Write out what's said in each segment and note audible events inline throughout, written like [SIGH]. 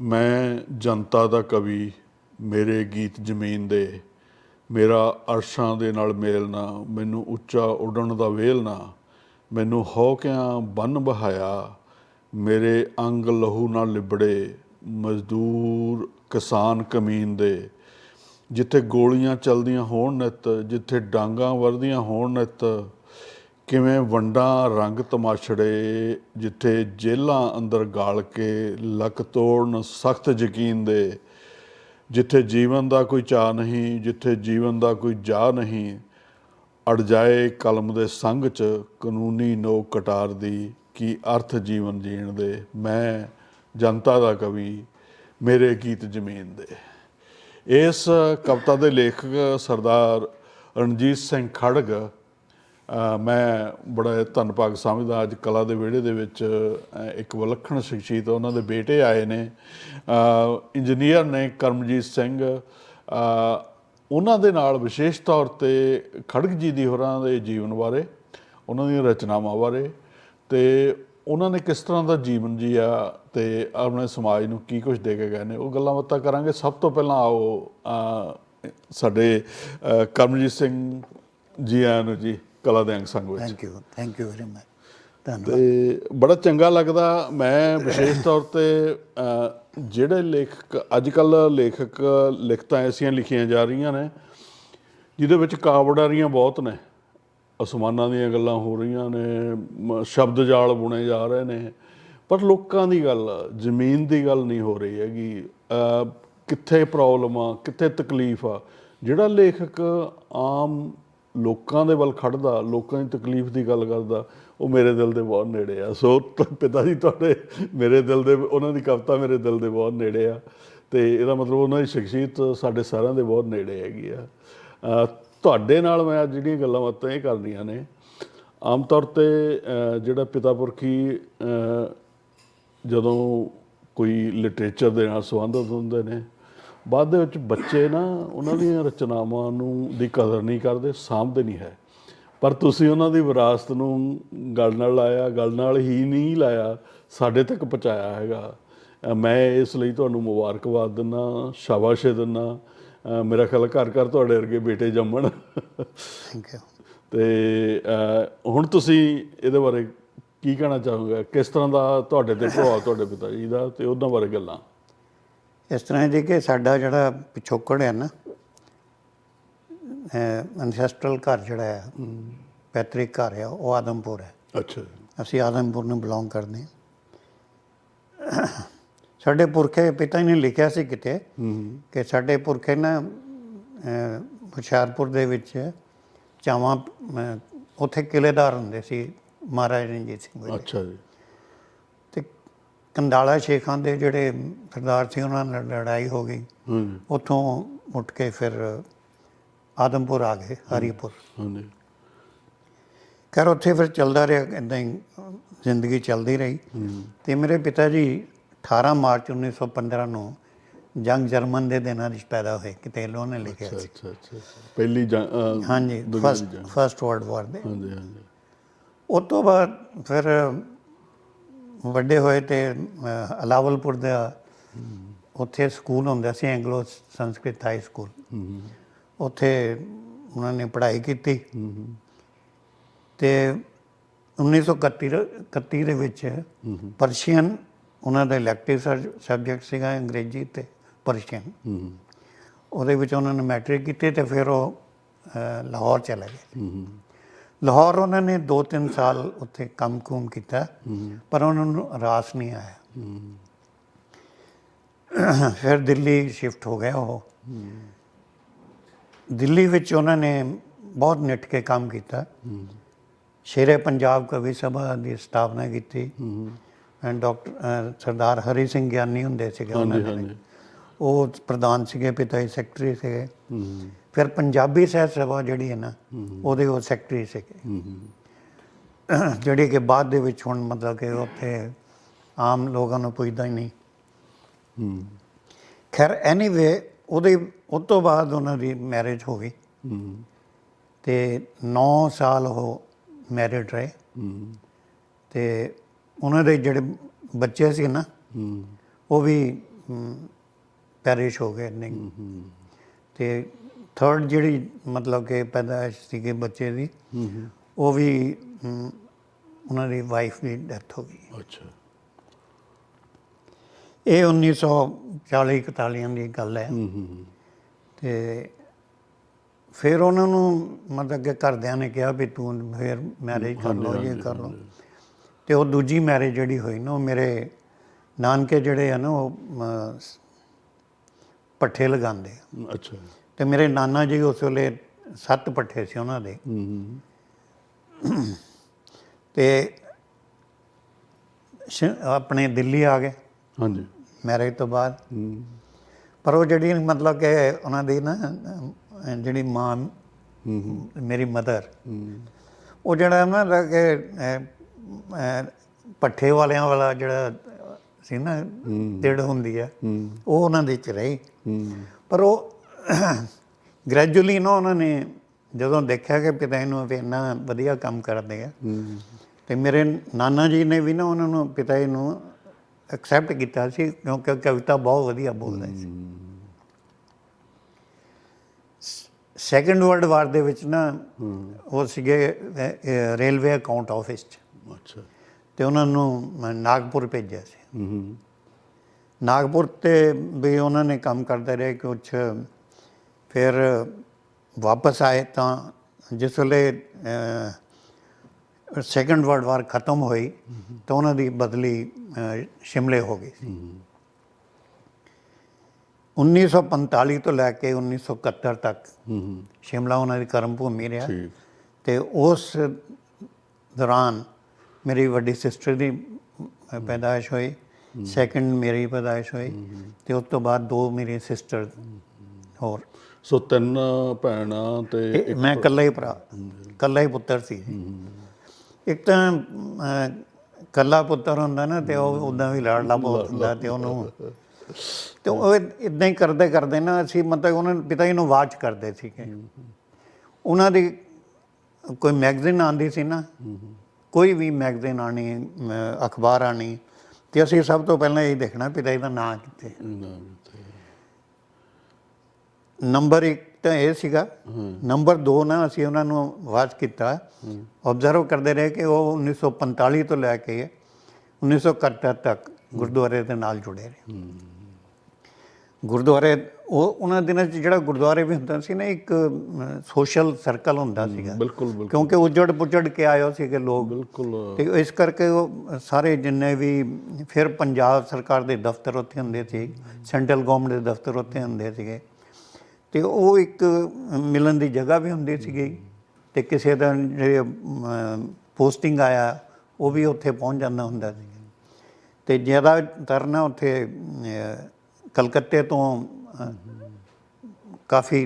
ਮੈਂ ਜਨਤਾ ਦਾ ਕਵੀ, ਮੇਰੇ ਗੀਤ ਜ਼ਮੀਨ ਦੇ, ਮੇਰਾ ਅਰਸ਼ਾਂ ਦੇ ਨਾਲ ਮੇਲ ਨਾ, ਮੈਨੂੰ ਉੱਚਾ ਉੱਡਣ ਦਾ ਵੇਲਣਾ ਮੈਨੂੰ ਹੌਕਿਆਂ ਬੰਨ ਬਹਾਇਆ, ਮੇਰੇ ਅੰਗ ਲਹੂ ਨਾਲ ਲਿਬੜੇ, ਮਜ਼ਦੂਰ ਕਿਸਾਨ ਕਮੀਨ ਦੇ, ਜਿੱਥੇ ਗੋਲੀਆਂ ਚੱਲਦੀਆਂ ਹੋਣ ਨਿਤ, ਜਿੱਥੇ ਡਾਂਗਾਂ ਵਰਦੀਆਂ ਹੋਣ ਨਿਤ ਕਿਵੇਂ ਵੰਡਾਂ ਰੰਗ ਤਮਾਸ਼ੜੇ ਜਿੱਥੇ ਜੇਲਾਂ ਅੰਦਰ ਗਾਲ ਕੇ ਲੱਕ ਤੋੜਨ ਸਖਤ ਯਕੀਨ ਦੇ, ਜਿੱਥੇ ਜੀਵਨ ਦਾ ਕੋਈ ਚਾਹ ਨਹੀਂ, ਜਿੱਥੇ ਜੀਵਨ ਦਾ ਕੋਈ ਜਾ ਨਹੀਂ ਅੜ ਜਾਏ ਕਲਮ ਦੇ ਸੰਗ ਚ ਕਾਨੂੰਨੀ ਨੋਕ ਕਟਾਰ ਦੀ ਕੀ ਅਰਥ ਜੀਵਨ ਜੀਣ ਦੇ, ਮੈਂ ਜਨਤਾ ਦਾ ਕਵੀ, ਮੇਰੇ ਗੀਤ ਜ਼ਮੀਨ ਦੇ। ਇਸ ਕਵਿਤਾ ਦੇ ਲੇਖਕ ਸਰਦਾਰ ਰਣਜੀਤ ਸਿੰਘ ਖੜਗ ਮੈਂ ਬੜਾ ਧੰਨਭਾਗ ਸਮਝਦਾ, ਅੱਜ ਕਲਾ ਦੇ ਵਿਹੜੇ ਦੇ ਵਿੱਚ ਇੱਕ ਵਿਲੱਖਣ ਸ਼ਖਸੀਅਤ ਉਹਨਾਂ ਦੇ ਬੇਟੇ ਆਏ ਨੇ। ਇੰਜੀਨੀਅਰ ਨੇ ਕਰਮਜੀਤ ਸਿੰਘ ਉਹਨਾਂ ਦੇ ਨਾਲ ਵਿਸ਼ੇਸ਼ ਤੌਰ ਤੇ ਖੜਗ ਜੀ ਦੀ ਹੋਰਾਂ ਦੇ ਜੀਵਨ ਬਾਰੇ, ਉਹਨਾਂ ਦੀਆਂ ਰਚਨਾਵਾਂ ਬਾਰੇ ਤੇ ਉਹਨਾਂ ਨੇ ਕਿਸ ਤਰ੍ਹਾਂ ਦਾ ਜੀਵਨ ਜੀਆ ਤੇ ਆਪਣੇ ਸਮਾਜ ਨੂੰ ਕੀ ਕੁਝ ਦੇ ਕੇ ਗਏ ਨੇ, ਉਹ ਗੱਲਾਂ ਬਾਤਾਂ ਕਰਾਂਗੇ। ਸਭ ਤੋਂ ਪਹਿਲਾਂ ਆਓ ਸਾਡੇ ਕਰਮਜੀਤ ਸਿੰਘ ਜੀ ਆਇਆਂ ਨੂੰ ਜੀ। ਕਲਾ ਦੇ ਅੰਗ ਸੰਗ ਵਿੱਚ। Thank you thank you very much ਧੰਨਵਾਦ। ਤੇ ਬੜਾ ਚੰਗਾ ਲੱਗਦਾ ਮੈਂ ਵਿਸ਼ੇਸ਼ ਤੌਰ ਤੇ ਜਿਹੜੇ ਲੇਖਕ ਅੱਜ ਕੱਲ ਲੇਖਕ ਲਿਖਤਾਂ ਐਸੀਆਂ ਲਿਖੀਆਂ ਜਾ ਰਹੀਆਂ ਨੇ ਜਿਹਦੇ ਵਿੱਚ ਕਾਵੜਾਰੀਆਂ ਬਹੁਤ ਨੇ ਅਸਮਾਨਾਂ ਦੀਆਂ ਗੱਲਾਂ ਹੋ ਰਹੀਆਂ ਨੇ ਸ਼ਬਦ ਜਾਲ ਬੁਣੇ ਜਾ ਰਹੇ ਨੇ ਪਰ ਲੋਕਾਂ ਦੀ ਗੱਲ ਜ਼ਮੀਨ ਦੀ ਗੱਲ ਨਹੀਂ ਹੋ ਰਹੀ ਹੈਗੀ ਕਿੱਥੇ ਪ੍ਰੋਬਲਮ ਆ ਕਿੱਥੇ ਤਕਲੀਫ ਆ ਜਿਹੜਾ ਲੇਖਕ ਆਮ ਲੋਕਾਂ ਦੇ ਵੱਲ ਖੜਦਾ, ਲੋਕਾਂ ਦੀ ਤਕਲੀਫ ਦੀ ਗੱਲ ਕਰਦਾ, ਉਹ ਮੇਰੇ ਦਿਲ ਦੇ ਬਹੁਤ ਨੇੜੇ ਆ। ਸੋ ਪਿਤਾ ਜੀ ਤੁਹਾਡੇ ਮੇਰੇ ਦਿਲ ਦੇ, ਉਹਨਾਂ ਦੀ ਕਵਿਤਾ ਮੇਰੇ ਦਿਲ ਦੇ ਬਹੁਤ ਨੇੜੇ ਆ ਤੇ ਇਹਦਾ ਮਤਲਬ ਉਹਨਾਂ ਦੀ ਸ਼ਖਸੀਅਤ ਸਾਡੇ ਸਾਰਿਆਂ ਦੇ ਬਹੁਤ ਨੇੜੇ ਹੈਗੀ ਆ। ਤੁਹਾਡੇ ਨਾਲ ਮੈਂ ਅੱਜ ਜਿਹੜੀਆਂ ਗੱਲਾਂ ਬਾਤਾਂ ਇਹ ਕਰਨੀਆਂ ਨੇ, ਆਮ ਤੌਰ ਤੇ ਜਿਹੜਾ ਪਿਤਾ ਪੁਰਖੀ ਜਦੋਂ ਕੋਈ ਲਿਟਰੇਚਰ ਦੇ ਨਾਲ ਸੰਬੰਧਿਤ ਹੁੰਦੇ ਨੇ ਬਾਅਦ ਦੇ ਵਿੱਚ ਬੱਚੇ ਨਾ ਉਹਨਾਂ ਦੀਆਂ ਰਚਨਾਵਾਂ ਨੂੰ ਦੀ ਕਦਰ ਨਹੀਂ ਕਰਦੇ ਸਾਂਭਦੇ ਨਹੀਂ ਹੈ। ਪਰ ਤੁਸੀਂ ਉਹਨਾਂ ਦੀ ਵਿਰਾਸਤ ਨੂੰ ਗਲ ਨਾਲ ਲਾਇਆ ਗਲ ਨਾਲ ਹੀ ਨਹੀਂ ਲਾਇਆ ਸਾਡੇ ਤੱਕ ਪਹੁੰਚਾਇਆ ਹੈਗਾ। ਮੈਂ ਇਸ ਲਈ ਤੁਹਾਨੂੰ ਮੁਬਾਰਕਬਾਦ ਦਿੰਦਾ ਸ਼ਾਬਾਸ਼ੇ ਦਿੰਦਾ। ਮੇਰਾ ਖਿਆਲ ਘਰ ਘਰ ਤੁਹਾਡੇ ਵਰਗੇ ਬੇਟੇ ਜੰਮਣ। ਥੈਂਕ ਯੂ ਤੇ ਹੁਣ ਤੁਸੀਂ ਇਹਦੇ ਬਾਰੇ ਕੀ ਕਹਿਣਾ ਚਾਹੋਗੇ? ਕਿਸ ਤਰ੍ਹਾਂ ਦਾ ਤੁਹਾਡੇ ਤੇ ਪ੍ਰਭਾਵ ਤੁਹਾਡੇ ਪਿਤਾ ਜੀ ਦਾ ਤੇ ਉਹਨਾਂ ਬਾਰੇ ਗੱਲਾਂ? ਇਸ ਤਰ੍ਹਾਂ ਹੈ ਜੀ ਕਿ ਸਾਡਾ ਜਿਹੜਾ ਪਿਛੋਕੜ ਹੈ ਨਾ ਐਨਸੈਸਟਰਲ ਘਰ ਜਿਹੜਾ ਹੈ ਪੈਤ੍ਰਿਕ ਘਰ ਹੈ ਉਹ ਆਦਮਪੁਰ ਹੈ। ਅੱਛਾ ਅਸੀਂ ਆਦਮਪੁਰ ਨੂੰ ਬਿਲੋਂਗ ਕਰਦੇ ਹਾਂ। ਸਾਡੇ ਪੁਰਖੇ ਪਿਤਾ ਨੇ ਲਿਖਿਆ ਸੀ ਕਿਤੇ ਕਿ ਸਾਡੇ ਪੁਰਖੇ ਨਾ ਹੁਸ਼ਿਆਰਪੁਰ ਦੇ ਵਿੱਚ ਚਾਵਾਂ ਉੱਥੇ ਕਿਲੇਦਾਰ ਹੁੰਦੇ ਸੀ ਮਹਾਰਾਜਾ ਰਣਜੀਤ ਸਿੰਘ ਅੱਛਾ ਜੀ। ਕੰਡਾਲਾ ਸ਼ੇਖਾਂ ਦੇ ਜਿਹੜੇ ਸਰਦਾਰ ਸੀ ਉਹਨਾਂ ਨਾਲ ਲੜਾਈ ਹੋ ਗਈ। ਹਾਂਜੀ ਉੱਥੋਂ ਉੱਠ ਕੇ ਫਿਰ ਆਦਮਪੁਰ ਆ ਗਏ ਹਰੀਪੁਰ। ਹਾਂਜੀ। ਖੈਰ ਉੱਥੇ ਫਿਰ ਚੱਲਦਾ ਰਿਹਾ ਇਦਾਂ ਹੀ ਜ਼ਿੰਦਗੀ ਚੱਲਦੀ ਰਹੀ। ਤੇ ਮੇਰੇ ਪਿਤਾ ਜੀ 18 ਮਾਰਚ 1915 ਨੂੰ ਜੰਗ ਜਰਮਨ ਦੇ ਦਿਨਾਂ ਵਿੱਚ ਪੈਦਾ ਹੋਏ ਕਿਤੇ ਲੋ ਨੇ ਲਿਖਿਆ ਸੀ। ਅੱਛਾ ਅੱਛਾ ਅੱਛਾ। ਪਹਿਲੀ ਹਾਂਜੀ ਫਸਟ ਵਰਲਡ ਵਾਰ ਦੇ। ਹਾਂਜੀ ਹਾਂਜੀ। ਉਸ ਤੋਂ ਬਾਅਦ ਫਿਰ ਵੱਡੇ ਹੋਏ ਤੇ ਅਲਾਵਲਪੁਰ ਦਾ ਉੱਥੇ ਸਕੂਲ ਹੁੰਦਾ ਸੀ ਐਂਗਲੋ ਸੰਸਕ੍ਰਿਤ ਹਾਈ ਸਕੂਲ ਉੱਥੇ ਉਹਨਾਂ ਨੇ ਪੜ੍ਹਾਈ ਕੀਤੀ। ਤੇ 1931 31 ਦੇ ਵਿੱਚ ਪਰਸ਼ੀਅਨ ਉਹਨਾਂ ਦਾ ਇਲੈਕਟਿਵ ਸਬਜੈਕਟ ਸੀਗਾ ਅੰਗਰੇਜ਼ੀ ਤੇ ਪਰਸ਼ੀਅਨ ਉਹਦੇ ਵਿੱਚ ਉਹਨਾਂ ਨੇ ਮੈਟ੍ਰਿਕ ਕੀਤੀ ਤੇ ਫਿਰ ਉਹ ਲਾਹੌਰ ਚਲੇ ਗਏ। ਲਾਹੌਰ ਉਹਨਾਂ ਨੇ 2-3 ਸਾਲ ਉੱਥੇ ਕੰਮ-ਕੁਮ ਕੀਤਾ ਪਰ ਉਹਨਾਂ ਨੂੰ ਰਾਸ ਨਹੀਂ ਆਇਆ। ਫਿਰ ਦਿੱਲੀ ਸ਼ਿਫਟ ਹੋ ਗਏ ਉਹ। ਦਿੱਲੀ ਵਿੱਚ ਉਹਨਾਂ ਨੇ ਬਹੁਤ ਨਿੱਠ ਕੇ ਕੰਮ ਕੀਤਾ। ਸ਼ੇਰੇ ਪੰਜਾਬ ਕਵੀ ਸਭਾ ਦੀ ਸਥਾਪਨਾ ਕੀਤੀ। ਐਂਡ ਡਾਕਟਰ ਸਰਦਾਰ ਹਰੀ ਸਿੰਘ ਗਿਆਨੀ ਹੁੰਦੇ ਸੀਗੇ ਉਹਨਾਂ ਦੇ। ਉਹ ਪ੍ਰਧਾਨ ਸੀਗੇ ਪਿਤਾ ਜੀ ਸੈਕਟਰੀ ਸੀਗੇ। ਹੂੰ ਫਿਰ ਪੰਜਾਬੀ ਸਾਹਿਤ ਸਭਾ ਜਿਹੜੀ ਹੈ ਨਾ ਉਹਦੇ ਉਹ ਸੈਕਟਰੀ ਸੀਗੇ। ਜਿਹੜੀ ਕਿ ਬਾਅਦ ਦੇ ਵਿੱਚ ਹੁਣ ਮਤਲਬ ਕਿ ਉੱਥੇ ਆਮ ਲੋਕਾਂ ਨੂੰ ਪੁੱਛਦਾ ਹੀ ਨਹੀਂ। ਖੈਰ ਐਨੀਵੇ ਉਹਦੇ ਉਸ ਤੋਂ ਬਾਅਦ ਉਹਨਾਂ ਦੀ ਮੈਰਿਜ ਹੋ ਗਈ। ਹੂੰ ਤੇ 9 ਸਾਲ ਉਹ ਮੈਰਿਡ ਰਹੇ। ਹੂੰ। ਤੇ ਉਹਨਾਂ ਦੇ ਜਿਹੜੇ ਬੱਚੇ ਸੀ ਨਾ ਹੂੰ। ਉਹ ਵੀ ਪੈਰਿਸ਼ ਹੋ ਗਏ ਨੇ। ਤੇ ਥਰਡ ਜਿਹੜੀ ਮਤਲਬ ਕਿ ਪੈਦਾਇਸ਼ ਸੀਗੇ ਬੱਚੇ ਦੀ ਉਹ ਵੀ ਉਹਨਾਂ ਦੀ ਵਾਈਫ ਦੀ ਡੈਥ ਹੋ ਗਈ। ਅੱਛਾ। ਇਹ 1940 41 ਦੀ ਗੱਲ ਹੈ। ਹੂੰ ਹੂੰ ਤੇ ਫਿਰ ਉਹਨਾਂ ਨੂੰ ਮਤਲਬ ਕਿ ਘਰਦਿਆਂ ਨੇ ਕਿਹਾ ਵੀ ਤੂੰ ਫਿਰ ਮੈਰਿਜ ਕਰ ਲਓ ਇਹ ਕਰ ਲਓ। ਤੇ ਉਹ ਦੂਜੀ ਮੈਰਿਜ ਜਿਹੜੀ ਹੋਈ ਨਾ ਉਹ ਮੇਰੇ ਨਾਨਕੇ ਜਿਹੜੇ ਆ ਨਾ ਉਹ ਪੱਠੇ ਲਗਾਉਂਦੇ ਆ। ਅੱਛਾ। ਤੇ ਮੇਰੇ ਨਾਨਾ ਜੀ ਉਸ ਵੇਲੇ ਸੱਤ ਪੱਠੇ ਸੀ ਉਹਨਾਂ ਦੇ। ਤੇ ਆਪਣੇ ਦਿੱਲੀ ਆ ਗਏ। ਹਾਂਜੀ। ਮੈਰਿਜ ਤੋਂ ਬਾਅਦ। ਪਰ ਉਹ ਜਿਹੜੀ ਮਤਲਬ ਕਿ ਉਹਨਾਂ ਦੀ ਨਾ ਜਿਹੜੀ ਮਾਂ ਮੇਰੀ ਮਦਰ ਉਹ ਜਿਹੜਾ ਨਾ ਕਿ ਪੱਠੇ ਵਾਲਿਆਂ ਵਾਲਾ ਜਿਹੜਾ ਸੀ ਨਾ ਤਿੜ ਹੁੰਦੀ ਆ ਹੂੰ। ਉਹ ਉਹਨਾਂ ਦੇ ਚ ਰਹੀ। ਪਰ ਉਹ ਗ੍ਰੈਜੂਅਲੀ ਨਾ ਉਹਨਾਂ ਨੇ ਜਦੋਂ ਦੇਖਿਆ ਕਿ ਪਿਤਾ ਨੂੰ ਵੀ ਇੰਨਾ ਵਧੀਆ ਕੰਮ ਕਰਦੇ ਆ ਤੇ ਮੇਰੇ ਨਾਨਾ ਜੀ ਨੇ ਵੀ ਨਾ ਉਹਨਾਂ ਨੂੰ ਪਿਤਾ ਜੀ ਨੂੰ ਐਕਸੈਪਟ ਕੀਤਾ ਸੀ ਕਿਉਂਕਿ ਕਵਿਤਾ ਬਹੁਤ ਵਧੀਆ ਬੋਲਦਾ ਸੀ। ਸੈਕੰਡ ਵਰਲਡ ਵਾਰ ਦੇ ਵਿੱਚ ਨਾ ਉਹ ਸੀਗੇ ਰੇਲਵੇ ਅਕਾਊਂਟ ਆਫਿਸ 'ਚ। ਅੱਛਾ। ਤੇ ਉਹਨਾਂ ਨੂੰ ਨਾਗਪੁਰ ਭੇਜਿਆ ਸੀ। ਹੂੰ ਨਾਗਪੁਰ ਤੇ ਵੀ ਉਹਨਾਂ ਨੇ ਕੰਮ ਕਰਦੇ ਰਹੇ ਕੁਝ ਫਿਰ ਵਾਪਸ ਆਏ ਤਾਂ ਜਿਸ ਵੇਲੇ ਸੈਕੰਡ ਵਰਲਡ ਵਾਰ ਖਤਮ ਹੋਈ ਤਾਂ ਉਹਨਾਂ ਦੀ ਬਦਲੀ ਸ਼ਿਮਲੇ ਹੋ ਗਈ ਸੀ। 1945 ਤੋਂ ਲੈ ਕੇ 1971 ਤੱਕ ਸ਼ਿਮਲਾ ਉਹਨਾਂ ਦੀ ਕਰਮ ਭੂਮੀ ਰਿਹਾ ਤੇ ਉਸ ਦੌਰਾਨ ਮੇਰੀ ਵੱਡੀ ਸਿਸਟਰ ਦੀ ਪੈਦਾਇਸ਼ ਹੋਈ ਸੈਕੰਡ ਮੇਰੀ ਪੈਦਾਇਸ਼ ਹੋਈ ਤੇ ਉਸ ਤੋਂ ਬਾਅਦ ਦੋ ਮੇਰੀ ਸਿਸਟਰ ਹੋਰ। ਸੋ ਤਿੰਨ ਭੈਣਾਂ ਤੇ ਮੈਂ ਇਕੱਲਾ ਹੀ ਭਰਾ। ਇਕੱਲਾ ਹੀ ਪੁੱਤਰ ਸੀ ਇੱਕ ਤਾਂ ਅਹ, ਇਕੱਲਾ ਪੁੱਤਰ ਹੁੰਦਾ ਨਾ ਤੇ ਉਹ ਉਦਾਂ ਵੀ ਲਾਡਲਾ ਬਹੁਤ ਹੁੰਦਾ ਤੇ ਉਹਨੂੰ ਤੇ ਉਹ ਇਦਾਂ ਹੀ ਕਰਦੇ ਕਰਦੇ ਨਾ ਅਸੀਂ ਮਤਲਬ ਉਹਨਾਂ ਦੇ ਪਿਤਾ ਜੀ ਨੂੰ ਵਾਚ ਕਰਦੇ ਸੀਗੇ। ਉਹਨਾਂ ਦੀ ਕੋਈ ਮੈਗਜ਼ੀਨ ਆਂਦੀ ਸੀ ਨਾ ਕੋਈ ਵੀ ਮੈਗਜ਼ੀਨ ਆਣੀ ਅਖਬਾਰ ਆਣੀ ਤੇ ਅਸੀਂ ਸਭ ਤੋਂ ਪਹਿਲਾਂ ਇਹ ਦੇਖਣਾ ਪਿਤਾ ਜੀ ਦਾ ਨਾਂ ਕਿੱਥੇ ਹੈ। ਨੰਬਰ 1 ਤਾਂ ਇਹ ਸੀਗਾ ਨੰਬਰ 2 ਨਾ ਅਸੀਂ ਉਹਨਾਂ ਨੂੰ ਵਾਚ ਕੀਤਾ। ਆਬਜ਼ਰਵ ਕਰਦੇ ਰਹੇ ਕਿ ਉਹ 1945 ਤੋਂ ਲੈ ਕੇ 1971 ਤੱਕ ਗੁਰਦੁਆਰੇ ਦੇ ਨਾਲ ਜੁੜੇ ਰਹੇ। ਗੁਰਦੁਆਰੇ ਉਹ ਉਹਨਾਂ ਦਿਨਾਂ 'ਚ ਜਿਹੜਾ ਗੁਰਦੁਆਰੇ ਵੀ ਹੁੰਦਾ ਸੀ ਨਾ ਇੱਕ ਸੋਸ਼ਲ ਸਰਕਲ ਹੁੰਦਾ ਸੀਗਾ। ਬਿਲਕੁਲ ਬਿਲਕੁਲ। ਕਿਉਂਕਿ ਉਜੜ ਪੁਜੜ ਕੇ ਹੋ ਸੀਗੇ ਲੋਕ। ਬਿਲਕੁਲ। ਤੇ ਇਸ ਕਰਕੇ ਉਹ ਸਾਰੇ ਜਿੰਨੇ ਵੀ ਫਿਰ ਪੰਜਾਬ ਸਰਕਾਰ ਦੇ ਦਫ਼ਤਰ ਉੱਥੇ ਹੁੰਦੇ ਸੀ। ਸੈਂਟਰਲ ਗਵਰਨਮੈਂਟ ਦੇ ਦਫ਼ਤਰ ਉੱਥੇ ਹੁੰਦੇ ਸੀਗੇ। ਤੇ ਉਹ ਇੱਕ ਮਿਲਣ ਦੀ ਜਗ੍ਹਾ ਵੀ ਹੁੰਦੀ ਸੀਗੀ। ਤੇ ਕਿਸੇ ਦਾ ਜਿਹੜੇ ਪੋਸਟਿੰਗ ਆਇਆ ਉਹ ਵੀ ਉੱਥੇ ਪਹੁੰਚ ਜਾਂਦਾ ਹੁੰਦਾ ਸੀ। ਤੇ ਜ਼ਿਆਦਾਤਰ ਨਾ ਉੱਥੇ ਕਲਕੱਤੇ ਤੋਂ ਕਾਫੀ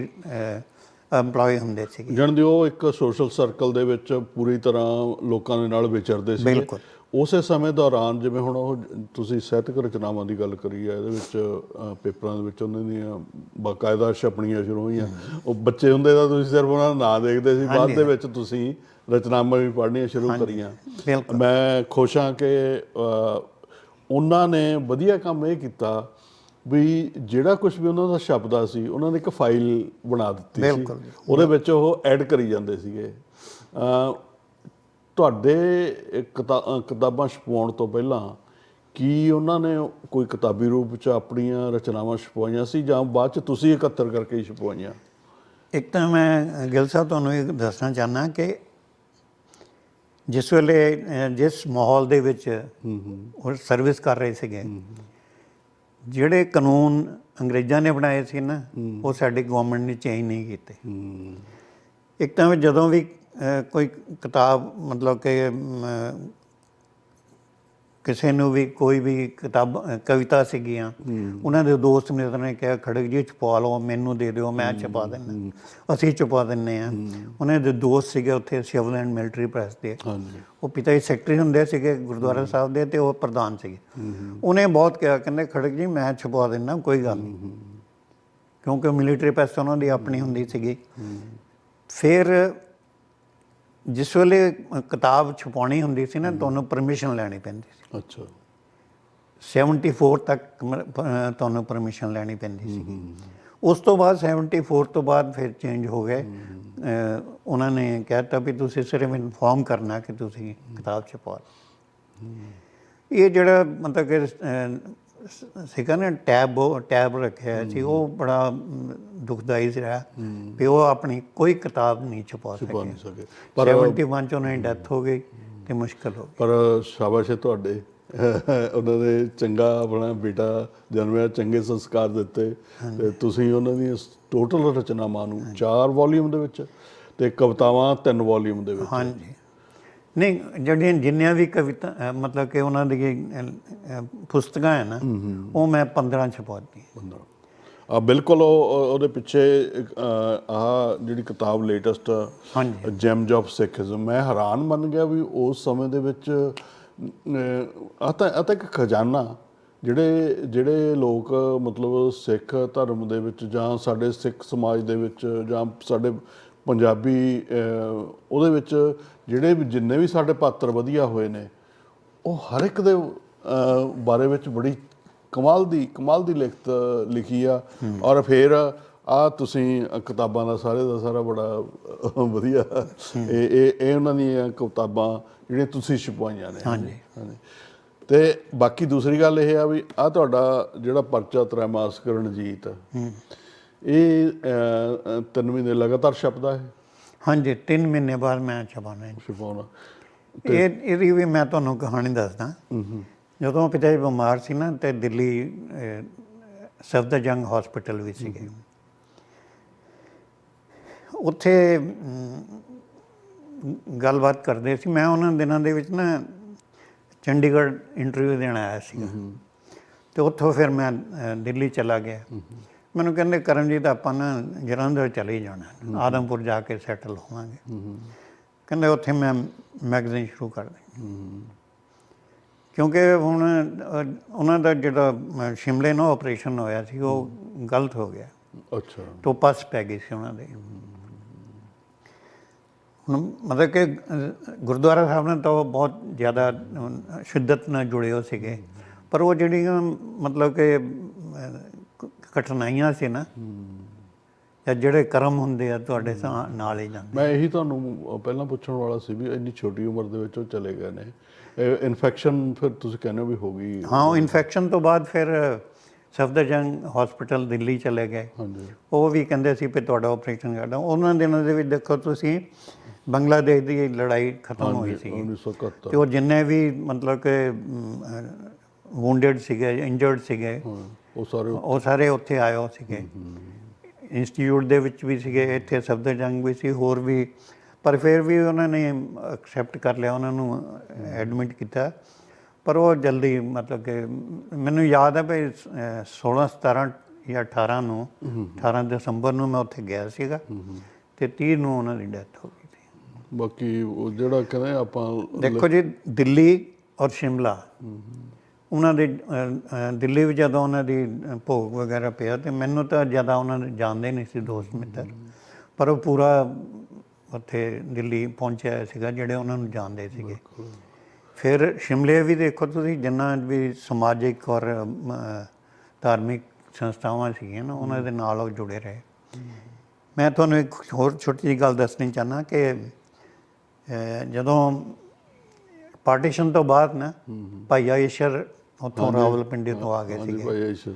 EMPLOYE ਹੁੰਦੇ ਸੀਗੇ। ਜਾਣਦੇ ਹੋ ਇੱਕ ਸੋਸ਼ਲ ਸਰਕਲ ਦੇ ਵਿੱਚ ਪੂਰੀ ਤਰ੍ਹਾਂ ਲੋਕਾਂ ਦੇ ਨਾਲ ਵਿਚਰਦੇ ਸੀ ਬਿਲਕੁਲ। ਉਸੇ ਸਮੇਂ ਦੌਰਾਨ ਜਿਵੇਂ ਹੁਣ ਉਹ ਤੁਸੀਂ ਸਾਹਿਤਕ ਰਚਨਾਵਾਂ ਦੀ ਗੱਲ ਕਰੀ ਹੈ ਇਹਦੇ ਵਿੱਚ ਪੇਪਰਾਂ ਦੇ ਵਿੱਚ ਉਹਨਾਂ ਦੀਆਂ ਬਾਕਾਇਦਾ ਛਪਣੀਆਂ ਸ਼ੁਰੂ ਹੋਈਆਂ। ਉਹ ਬੱਚੇ ਹੁੰਦੇ ਤਾਂ ਤੁਸੀਂ ਸਿਰਫ ਉਹਨਾਂ ਦਾ ਨਾਂ ਦੇਖਦੇ ਸੀ ਬਾਅਦ ਦੇ ਵਿੱਚ ਤੁਸੀਂ ਰਚਨਾਵਾਂ ਵੀ ਪੜ੍ਹਨੀਆਂ ਸ਼ੁਰੂ ਕਰੀਆਂ। ਮੈਂ ਖੁਸ਼ ਹਾਂ ਕਿ ਉਹਨਾਂ ਨੇ ਵਧੀਆ ਕੰਮ ਇਹ ਕੀਤਾ ਵੀ ਜਿਹੜਾ ਕੁਝ ਵੀ ਉਹਨਾਂ ਦਾ ਛਪਦਾ ਸੀ ਉਹਨਾਂ ਨੇ ਇੱਕ ਫਾਈਲ ਬਣਾ ਦਿੱਤੀ ਸੀ। ਉਹਦੇ ਵਿੱਚ ਉਹ ਐਡ ਕਰੀ ਜਾਂਦੇ ਸੀਗੇ। ਤੁਹਾਡੇ ਕਿਤਾਬਾਂ ਛਪਾਉਣ ਤੋਂ ਪਹਿਲਾਂ ਕੀ ਉਹਨਾਂ ਨੇ ਕੋਈ ਕਿਤਾਬੀ ਰੂਪ ਚ ਆਪਣੀਆਂ ਰਚਨਾਵਾਂ ਛਪਵਾਈਆਂ ਸੀ ਜਾਂ ਬਾਅਦ ਚ ਤੁਸੀਂ ਇਕੱਤਰ ਕਰਕੇ ਹੀ ਛਪਵਾਈਆਂ? ਇੱਕ ਤਾਂ ਮੈਂ ਗਿਲ ਸਾਹਿਬ ਤੁਹਾਨੂੰ ਇਹ ਦੱਸਣਾ ਚਾਹਨਾ ਕਿ ਜਿਸ ਵੇਲੇ ਜਿਸ ਮਾਹੌਲ ਦੇ ਵਿੱਚ ਉਹ ਸਰਵਿਸ ਕਰ ਰਹੇ ਸੀਗੇ ਜਿਹੜੇ ਕਾਨੂੰਨ ਅੰਗਰੇਜ਼ਾਂ ਨੇ ਬਣਾਏ ਸੀ ਨਾ ਉਹ ਸਾਡੀ ਗਵਰਨਮੈਂਟ ਨੇ ਚੇਂਜ ਨਹੀਂ ਕੀਤੇ। ਇੱਕ ਤਾਂ ਜਦੋਂ ਵੀ ਕੋਈ ਕਿਤਾਬ ਮਤਲਬ ਕਿ ਕਿਸੇ ਨੂੰ ਵੀ ਕੋਈ ਵੀ ਕਿਤਾਬ ਕਵਿਤਾ ਸੀਗੀਆਂ ਉਹਨਾਂ ਦੇ ਦੋਸਤ ਮਿੱਤਰ ਨੇ ਕਿਹਾ ਖੜਕ ਜੀ ਛਪਾ ਲਓ ਮੈਨੂੰ ਦੇ ਦਿਓ ਮੈਂ ਛਪਾ ਦਿੰਦਾ। ਅਸੀਂ ਛਪਾ ਦਿੰਨੇ ਆ ਉਹਨਾਂ ਦੇ ਦੋਸਤ ਸੀਗੇ ਉੱਥੇ ਸਿਵਲ ਐਂਡ ਮਿਲਟਰੀ ਪ੍ਰੈਸ ਦੇ। ਉਹ ਪਿਤਾ ਜੀ ਸੈਕਟਰੀ ਹੁੰਦੇ ਸੀਗੇ ਗੁਰਦੁਆਰਾ ਸਾਹਿਬ ਦੇ ਤੇ ਉਹ ਪ੍ਰਧਾਨ ਸੀਗੇ। ਉਹਨੇ ਬਹੁਤ ਕਿਹਾ ਕਹਿੰਦੇ ਖੜਕ ਜੀ ਮੈਂ ਛਪਵਾ ਦਿੰਦਾ ਕੋਈ ਗੱਲ ਨਹੀਂ। ਕਿਉਂਕਿ ਮਿਲਟਰੀ ਪ੍ਰੈਸ ਉਹਨਾਂ ਦੀ ਆਪਣੀ ਹੁੰਦੀ ਸੀਗੀ। ਫਿਰ ਜਿਸ ਵੇਲੇ ਕਿਤਾਬ ਛਪਾਉਣੀ ਹੁੰਦੀ ਸੀ ਨਾ ਤੁਹਾਨੂੰ ਪਰਮਿਸ਼ਨ ਲੈਣੀ ਪੈਂਦੀ ਸੀ। ਅੱਛਾ। 74 ਤੱਕ ਤੁਹਾਨੂੰ ਪਰਮਿਸ਼ਨ ਲੈਣੀ ਪੈਂਦੀ ਸੀ। ਉਸ ਤੋਂ ਬਾਅਦ 74 ਤੋਂ ਬਾਅਦ ਫਿਰ ਚੇਂਜ ਹੋ ਗਏ। ਉਹਨਾਂ ਨੇ ਕਹਿਤਾ ਵੀ ਤੁਸੀਂ ਸਿਰਫ ਇਨਫੋਰਮ ਕਰਨਾ ਕਿ ਤੁਸੀਂ ਕਿਤਾਬ ਛਪਵਾ ਇਹ ਜਿਹੜਾ ਮਤਲਬ ਕਿ ਸੀਗਾ ਨਾ ਟੈਬ ਟੈਬ ਰੱਖਿਆ ਸੀ ਉਹ ਬੜਾ ਦੁਖਦਾਈ ਰਿਹਾ ਵੀ ਉਹ ਆਪਣੀ ਕੋਈ ਕਿਤਾਬ ਨਹੀਂ ਛਪਾ ਸਕੇ। ਪਰ ਪਰ 71 ਚ ਉਹਨਾਂ ਦੀ ਡੈਥ ਹੋ ਗਈ ਤੇ ਮੁਸ਼ਕਲ ਹੋ ਗਈ। ਪਰ ਸ਼ਾਬਾਸ਼ ਹੈ ਤੁਹਾਡੇ। [LAUGHS] ਉਹਨਾਂ ਦੇ ਚੰਗਾ ਆਪਣਾ ਬੇਟਾ ਜਨਮਿਆ ਚੰਗੇ ਸੰਸਕਾਰ ਦਿੱਤੇ। ਤੇ ਤੁਸੀਂ ਉਹਨਾਂ ਦੀ ਟੋਟਲ ਰਚਨਾਵਾਂ ਨੂੰ ਚਾਰ ਵੋਲੀਅਮ ਦੇ ਵਿੱਚ ਤੇ ਕਵਿਤਾਵਾਂ ਤਿੰਨ ਵੋਲੀਅਮ ਦੇ ਵਿੱਚ। ਹਾਂਜੀ। ਨਹੀਂ ਜਿਹੜੀਆਂ ਜਿੰਨੀਆਂ ਵੀ ਕਵਿਤਾ ਅਹ ਮਤਲਬ ਕਿ ਉਹਨਾਂ ਦੀ ਅਹ, ਅਹ, ਪੁਸਤਕਾਂ ਹੈ ਨਾ ਉਹ ਮੈਂ 15 ਛਪਾਤੀ ਬੰਦਾ ਆ ਬਿਲਕੁਲ ਉਹ ਉਹ- ਉਹਦੇ ਪਿੱਛੇ ਆ ਜਿਹੜੀ ਕਿਤਾਬ ਲੇਟੈਸਟ ਹਾਂਜੀ ਜੈਮਸ ਆਫ ਸਿੱਖੀਜ਼ਮ ਮੈਂ ਹੈਰਾਨ ਬਣ ਗਿਆ ਵੀ ਉਸ ਸਮੇਂ ਦੇ ਵਿੱਚ ਆ ਤਾਂ ਆ ਤਾਂ ਇੱਕ ਖਜ਼ਾਨਾ ਜਿਹੜੇ ਜਿਹੜੇ ਲੋਕ ਮਤਲਬ ਸਿੱਖ ਧਰਮ ਦੇ ਵਿੱਚ ਜਾਂ ਸਾਡੇ ਸਿੱਖ ਸਮਾਜ ਦੇ ਵਿੱਚ ਜਾਂ ਸਾਡੇ ਪੰਜਾਬੀ ਉਹਦੇ ਵਿੱਚ ਜਿਹੜੇ ਵੀ ਜਿੰਨੇ ਵੀ ਸਾਡੇ ਪਾਤਰ ਵਧੀਆ ਹੋਏ ਨੇ ਉਹ ਹਰ ਇੱਕ ਦੇ ਬਾਰੇ ਵਿੱਚ ਬੜੀ ਕਮਾਲ ਦੀ ਕਮਾਲ ਦੀ ਲਿਖਤ ਲਿਖੀ ਆ। ਔਰ ਫਿਰ ਆ ਤੁਸੀਂ ਕਿਤਾਬਾਂ ਦਾ ਸਾਰੇ ਦਾ ਸਾਰਾ ਬੜਾ ਵਧੀਆ। ਇਹ ਇਹ ਇਹ ਉਹਨਾਂ ਦੀਆਂ ਕਿਤਾਬਾਂ ਜਿਹੜੀਆਂ ਤੁਸੀਂ ਛਪਵਾਈਆਂ ਨੇ। ਹਾਂਜੀ। ਹਾਂਜੀ। ਤੇ ਬਾਕੀ ਦੂਸਰੀ ਗੱਲ ਇਹ ਆ ਵੀ ਆ ਤੁਹਾਡਾ ਜਿਹੜਾ ਪਰਚਾ ਤ੍ਰੈਮਾਸਿਕ ਰਣਜੀਤ ਇਹ ਤਿੰਨ ਮਹੀਨੇ ਲਗਾਤਾਰ ਛਪਦਾ ਹੈ ਹਾਂਜੀ 3 ਮਹੀਨੇ ਬਾਅਦ ਮੈਂ ਛਪਾਉਣਾ ਹੈ ਛਪਾਉਣਾ। ਇਹ ਇਹਦੀ ਵੀ ਮੈਂ ਤੁਹਾਨੂੰ ਕਹਾਣੀ ਦੱਸਦਾ। ਜਦੋਂ ਪਿਤਾ ਜੀ ਬਿਮਾਰ ਸੀ ਨਾ ਤੇ ਦਿੱਲੀ ਸਫਦਰਜੰਗ ਹਸਪੀਟਲ ਵਿੱਚ ਸੀਗੇ। ਉੱਥੇ ਗੱਲਬਾਤ ਕਰਦੇ ਸੀ। ਮੈਂ ਉਹਨਾਂ ਦਿਨਾਂ ਦੇ ਵਿੱਚ ਨਾ ਚੰਡੀਗੜ੍ਹ ਇੰਟਰਵਿਊ ਦੇਣ ਆਇਆ ਸੀ ਤੇ ਉੱਥੋਂ ਫਿਰ ਮੈਂ ਦਿੱਲੀ ਚਲਾ ਗਿਆ। ਮੈਨੂੰ ਕਹਿੰਦੇ ਕਰਮਜੀਤ ਆਪਾਂ ਨਾ ਜਲੰਧਰ ਚਲੇ ਜਾਣਾ। ਆਦਮਪੁਰ ਜਾ ਕੇ ਸੈਟਲ ਹੋਵਾਂਗੇ। ਕਹਿੰਦੇ ਉੱਥੇ ਮੈਂ ਮੈਗਜ਼ੀਨ ਸ਼ੁਰੂ ਕਰ ਦੇ ਕਿਉਂਕਿ ਹੁਣ ਉਹਨਾਂ ਦਾ ਜਿਹੜਾ ਸ਼ਿਮਲੇ ਨੂੰ ਆਪਰੇਸ਼ਨ ਹੋਇਆ ਸੀ ਉਹ ਗਲਤ ਹੋ ਗਿਆ। ਅੱਛਾ। ਤੋਂ ਪਸ ਪੈ ਗਈ ਸੀ ਉਹਨਾਂ ਦੇ। ਹੁਣ ਮਤਲਬ ਕਿ ਗੁਰਦੁਆਰਾ ਸਾਹਿਬ ਨਾਲ ਤਾਂ ਉਹ ਬਹੁਤ ਜ਼ਿਆਦਾ ਸ਼ਿੱਦਤ ਨਾਲ ਜੁੜੇ ਹੋ ਸੀਗੇ ਪਰ ਉਹ ਜਿਹੜੀਆਂ ਮਤਲਬ ਕ- ਕਠਿਨਾਈਆਂ ਸੀ ਨਾ ਜਾਂ ਜਿਹੜੇ ਕਰਮ ਹੁੰਦੇ ਆ ਤੁਹਾਡੇ ਨਾਲ ਹੀ ਜਾਂਦੇ। ਮੈਂ ਇਹੀ ਤੁਹਾਨੂੰ ਪਹਿਲਾਂ ਪੁੱਛਣ ਵਾਲਾ ਸੀ ਵੀ ਇੰਨੀ ਛੋਟੀ ਉਮਰ ਦੇ ਵਿੱਚ ਉਹ ਚਲੇ ਗਏ ਨੇ। ਇਨਫੈਕਸ਼ਨ ਫਿਰ ਤੁਸੀਂ ਕਹਿੰਦੇ ਵੀ ਹੋ ਗਈ। ਹਾਂ ਉਹ ਇਨਫੈਕਸ਼ਨ ਤੋਂ ਬਾਅਦ ਫਿਰ ਸਫਦਰਜੰਗ ਹਸਪੀਟਲ ਦਿੱਲੀ ਚਲੇ ਗਏ। ਹਾਂਜੀ। ਉਹ ਵੀ ਕਹਿੰਦੇ ਸੀ ਵੀ ਤੁਹਾਡਾ ਆਪਰੇਸ਼ਨ ਕਰਦਾ ਉਹਨਾਂ ਦਿਨਾਂ ਦੇ ਵਿੱਚ ਦੇਖੋ ਤੁਸੀਂ ਬੰਗਲਾਦੇਸ਼ ਦੀ ਲੜਾਈ ਖਤਮ ਹੋਈ ਸੀ 1971 ਤੇ ਉਹ ਜਿੰਨੇ ਵੀ ਮਤਲਬ ਕਿ ਵੂਨਡਡ ਸੀਗੇ ਇੰਜਰਡ ਸੀਗੇ ਹਾਂ, ਉਹ ਸਾਰੇ ਉਹ ਸਾਰੇ ਉੱਥੇ ਆਏ ਹੋ ਸੀਗੇ ਇੰਸਟੀਚਿਊਟ ਦੇ ਵਿੱਚ ਵੀ ਸੀਗੇ ਇੱਥੇ ਸਫਦਰਜੰਗ ਵੀ ਸੀ ਹੋਰ ਵੀ ਪਰ ਫਿਰ ਵੀ ਉਹਨਾਂ ਨੇ ਐਕਸੈਪਟ ਕਰ ਲਿਆ ਉਹਨਾਂ ਨੂੰ ਐਡਮਿਟ ਕੀਤਾ। ਪਰ ਉਹ ਜਲਦੀ ਮਤਲਬ ਕਿ ਮੈਨੂੰ ਯਾਦ ਹੈ ਅਹ, 16 17 ਜਾਂ 18 ਨੂੰ 18 ਦਸੰਬਰ ਨੂੰ ਮੈਂ ਉੱਥੇ ਗਿਆ ਸੀਗਾ ਤੇ 30 ਨੂੰ ਉਹਨਾਂ ਦੀ ਡੈਥ ਹੋ ਗਈ ਸੀ। ਬਾਕੀ ਉਹ ਜਿਹੜਾ ਕਹਿੰਦੇ ਆਪਾਂ ਦੇਖੋ ਜੀ ਦਿੱਲੀ ਔਰ ਸ਼ਿਮਲਾ। ਉਹਨਾਂ ਦੇ ਦਿੱਲੀ ਵਿੱਚ ਜਦੋਂ ਉਹਨਾਂ ਦੀ ਭੋਗ ਵਗੈਰਾ ਪਿਆ ਤੇ ਮੈਨੂੰ ਤਾਂ ਜ਼ਿਆਦਾ ਉਹਨਾਂ ਨੇ ਜਾਣਦੇ ਨਹੀਂ ਸੀ ਦੋਸਤ ਮਿੱਤਰ। ਪਰ ਉਹ ਪੂਰਾ ਉੱਥੇ ਦਿੱਲੀ ਪਹੁੰਚਿਆ ਸੀਗਾ ਜਿਹੜੇ ਉਹਨਾਂ ਨੂੰ ਜਾਣਦੇ ਸੀਗੇ। ਫਿਰ ਸ਼ਿਮਲੇ ਵੀ ਦੇਖੋ ਤੁਸੀਂ ਜਿੰਨਾ ਵੀ ਸਮਾਜਿਕ ਔਰ ਧਾਰਮਿਕ ਸੰਸਥਾਵਾਂ ਸੀਗੀਆਂ ਨਾ ਉਹਨਾਂ ਦੇ ਨਾਲ ਉਹ ਜੁੜੇ ਰਹੇ। ਮੈਂ ਤੁਹਾਨੂੰ ਇੱਕ ਹੋਰ ਛੋਟੀ ਜਿਹੀ ਗੱਲ ਦੱਸਣੀ ਚਾਹਨਾ ਕਿ ਜਦੋਂ ਪਾਰਟੀਸ਼ਨ ਤੋਂ ਬਾਅਦ ਨਾ ਭਾਈ ਈਸ਼ਰ ਉੱਥੋਂ ਰਾਵਲਪਿੰਡੀ ਤੋਂ ਆ ਗਏ ਸੀਗੇ। ਭਾਈ ਆਇਸ਼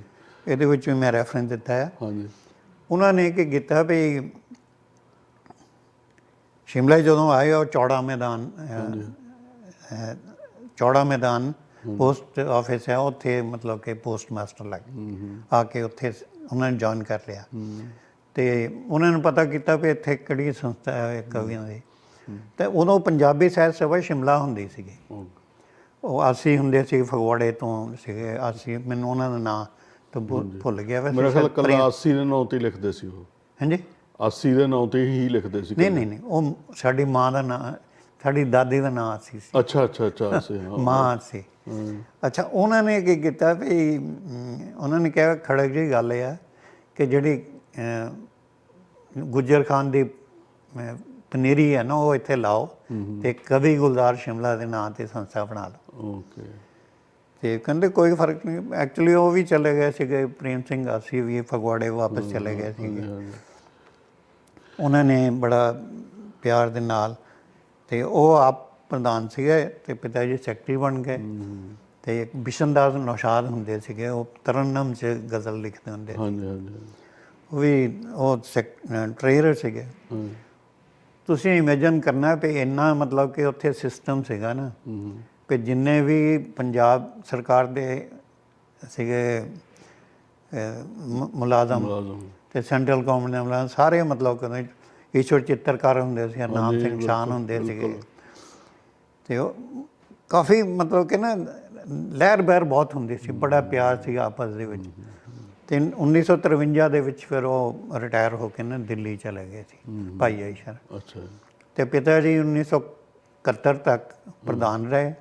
ਇਹਦੇ ਵਿੱਚ ਵੀ ਮੈਂ ਰੈਫਰੈਂਸ ਦਿੱਤਾ ਹੈ। ਹਾਂਜੀ। ਉਹਨਾਂ ਨੇ ਕੀ ਕੀਤਾ ਵੀ ਸ਼ਿਮਲਾ ਜਦੋਂ ਆਏ ਉਹ ਚੌੜਾ ਮੈਦਾਨ ਚੌੜਾ ਮੈਦਾਨ ਪੋਸਟ ਆਫਿਸ ਹੈ ਉੱਥੇ ਮਤਲਬ ਕਿ ਪੋਸਟ ਮਾਸਟਰ ਲੱਗ। ਆ ਕੇ ਉੱਥੇ ਉਹਨਾਂ ਨੇ ਜੁਆਇਨ ਕਰ ਲਿਆ। ਤੇ ਉਹਨਾਂ ਨੂੰ ਪਤਾ ਕੀਤਾ ਵੀ ਇੱਥੇ ਕਿਹੜੀ ਸੰਸਥਾ ਹੈ ਕਵੀਆਂ ਦੀ ਤੇ ਉਦੋਂ ਪੰਜਾਬੀ ਸਾਹਿਤ ਸਭਾ ਸ਼ਿਮਲਾ ਹੁੰਦੀ ਸੀਗੀ। ਉਹ- ਆਸੀ ਹੁੰਦੇ ਸੀ ਫਗਵਾੜੇ ਤੋਂ ਸੀਗੇ ਆਸੀ ਮੈਨੂੰ ਉਹਨਾਂ ਦਾ ਨਾਂ ਤਾਂ ਭੁੱਲ ਭੁੱਲ ਗਿਆ ਵੈਸੇ ਮੇਰਾ ਖਿਆਲ ਕੱਲਾ 80 ਦੇ ਨਾਂ ਤੇ ਹੀ ਲਿਖਦੇ ਸੀ ਉਹ। ਹਾਂਜੀ? 80 ਦੇ ਨਾਂ ਤੇ ਹੀ ਲਿਖਦੇ ਸੀ ਨਹੀਂ ਨਹੀਂ ਨਹੀਂ ਉਹ ਸਾਡੀ ਮਾਂ ਦਾ ਨਾਂ ਸਾਡੀ ਦਾਦੀ ਦਾ ਨਾਂ ਸੀ ਅੱਛਾ ਅੱਛਾ ਅੱਛਾ ਸੀ ਹਾਂ ਮਾਂ ਸੀ। ਅੱਛਾ ਉਹਨਾਂ ਨੇ ਕੀ ਕੀਤਾ ਵੀ ਅਮ, ਉਹਨਾਂ ਨੇ ਕਿਹਾ ਖੜਕ ਜੀ ਗੱਲ ਇਹ ਆ ਕਿ ਜਿਹੜੀ ਅਮ, ਗੁੱਜਰ ਖਾਨ ਦੀ ਅਮ, ਪਨੀਰੀ ਹੈ ਨਾ ਉਹ ਇੱਥੇ ਲਾਓ ਤੇ ਕਵੀ ਗੁਲਜ਼ਾਰ ਸ਼ਿਮਲਾ ਦੇ ਨਾਂ ਤੇ ਸੰਸਥਾ ਬਣਾ ਲਓ। ਓਕੇ। ਤੇ ਕਹਿੰਦੇ ਕੋਈ ਫ਼ਰਕ ਨਹੀਂ ਐਕਚੁਅਲੀ ਉਹ ਵੀ ਚਲੇ ਗਏ ਸੀਗੇ ਪ੍ਰੇਮ ਸਿੰਘ ਆਸੀ ਵੀ ਫਗਵਾੜੇ ਵਾਪਸ ਚਲੇ ਗਏ ਸੀਗੇ। ਉਹਨਾਂ ਨੇ ਬੜਾ ਪਿਆਰ ਦੇ ਨਾਲ ਤੇ ਉਹ ਆਪ ਪ੍ਰਧਾਨ ਸੀਗੇ ਤੇ ਪਿਤਾ ਜੀ ਸੈਕਟਰੀ ਬਣ ਗਏ। ਤੇ ਇੱਕ ਬਿਸ਼ਨਦਾਸ ਨੌਸ਼ਾਦ ਹੁੰਦੇ ਸੀਗੇ ਉਹ ਤਰਨਮ ਚ ਗਜ਼ਲ ਲਿਖਦੇ ਹੁੰਦੇ ਸੀ। ਹਾਂਜੀ ਹਾਂਜੀ। ਉਹ ਵੀ ਉਹ ਟ੍ਰੇਨਰ ਸੀਗੇ। ਤੁਸੀਂ ਇਮੇਜਿਨ ਕਰਨਾ ਵੀ ਇੰਨਾ ਮਤਲਬ ਕਿ ਉੱਥੇ ਸਿਸਟਮ ਸੀਗਾ ਨਾ ਕਿ ਜਿੰਨੇ ਵੀ ਪੰਜਾਬ ਸਰਕਾਰ ਦੇ ਸੀਗੇ ਮੁਲਾਜ਼ਮ ਤੇ ਸੈਂਟਰਲ ਗਵਰਨਮੈਂਟ ਦੇ ਮੁਲਾਜ਼ਮ ਸਾਰੇ ਮਤਲਬ ਕਿ ਈਸ਼ਵਰ ਚਿੱਤਰਕਾਰ ਹੁੰਦੇ ਸੀ ਨਾਮ ਸਿੰਘ ਸ਼ਾਨ ਹੁੰਦੇ ਸੀਗੇ। ਤੇ ਉਹ ਕਾਫੀ ਮਤਲਬ ਕਿ ਨਾ ਲਹਿਰ ਬਹਿਰ ਬਹੁਤ ਹੁੰਦੀ ਸੀ ਬੜਾ ਪਿਆਰ ਸੀ ਆਪਸ ਦੇ ਵਿੱਚ। ਤੇ 1953 ਦੇ ਵਿੱਚ ਫਿਰ ਉਹ ਰਿਟਾਇਰ ਹੋ ਕੇ ਨਾ ਦਿੱਲੀ ਚਲੇ ਗਏ ਸੀ ਭਾਈ ਆਇਸ਼ਰ। ਅੱਛਾ। ਤੇ ਪਿਤਾ ਜੀ 1971 ਤੱਕ ਪ੍ਰਧਾਨ ਰਹੇ।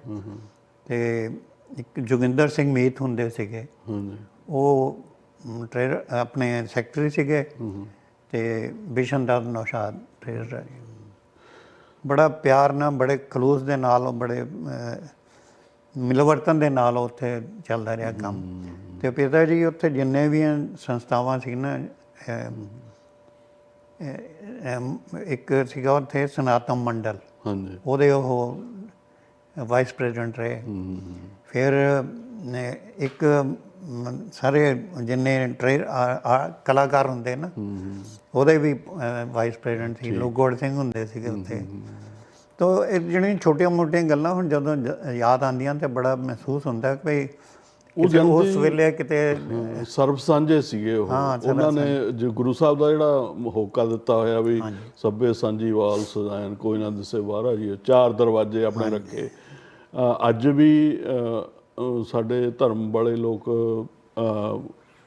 ਤੇ ਇੱਕ ਜੋਗਿੰਦਰ ਸਿੰਘ ਮੀਤ ਹੁੰਦੇ ਸੀਗੇ। ਉਹ ਟ੍ਰੇਰ ਆਪਣੇ ਸੈਕਟਰੀ ਸੀਗੇ। ਤੇ ਬਿਸ਼ਨਦਾਸ ਨੌਸ਼ਾਦ ਟ੍ਰੇਰ ਬੜਾ ਪਿਆਰ ਨਾਲ ਬੜੇ ਖਲੂਸ ਦੇ ਨਾਲ ਉਹ ਬੜੇ ਮਿਲਵਰਤਨ ਦੇ ਨਾਲ ਉੱਥੇ ਚੱਲਦਾ ਰਿਹਾ ਕੰਮ। ਤੇ ਪਿਤਾ ਜੀ ਉੱਥੇ ਜਿੰਨੇ ਵੀ ਸੰਸਥਾਵਾਂ ਸੀ ਨਾ ਇੱਕ ਸੀਗਾ ਉੱਥੇ ਸਨਾਤਮ ਮੰਡਲ। ਹਾਂਜੀ। ਉਹਦੇ ਉਹ ਵਾਈਸ ਪ੍ਰੈਜ਼ੀਡੈਂਟ ਰਹੇ। ਫਿਰ ਇੱਕ ਸਾਰੇ ਜਿੰਨੇ ਕਲਾਕਾਰ ਹੁੰਦੇ ਨਾ ਉਹਦੇ ਵੀ ਵਾਈਸ ਪ੍ਰੈਜ਼ੀਡੈਂਟ ਸੀ। ਲੋਕਗੋੜ ਸਿੰਘ ਹੁੰਦੇ ਸੀਗੇ ਉੱਥੇ। ਤੋ ਇਹ ਜਿਹੜੀਆਂ ਛੋਟੀਆਂ ਮੋਟੀਆਂ ਗੱਲਾਂ ਹੁਣ ਜਦੋਂ ਯਾਦ ਆਉਂਦੀਆਂ ਤੇ ਬੜਾ ਮਹਿਸੂਸ ਹੁੰਦਾ ਕਿ ਭਈ ਉਹ ਉਸ ਵੇਲੇ ਕਿਤੇ ਸਰਬ ਸਾਂਝੇ ਸੀਗੇ ਉਹ। ਹਾਂ, ਉਹਨਾਂ ਨੇ ਜੋ ਗੁਰੂ ਸਾਹਿਬ ਦਾ ਜਿਹੜਾ ਹੋਕਾ ਦਿੱਤਾ ਹੋਇਆ ਵੀ। ਸਭੇ ਸਾਂਝੀ ਵਾਲ ਸਜਾਇਨ ਕੋਈ ਨਾ ਦਿਸੇ ਬਾਹਰਾ ਜੀ ਚਾਰ ਦਰਵਾਜ਼ੇ ਆਪਣੇ ਰੱਖੇ। ਅੱਜ ਵੀ ਸਾਡੇ ਧਰਮ ਵਾਲੇ ਲੋਕ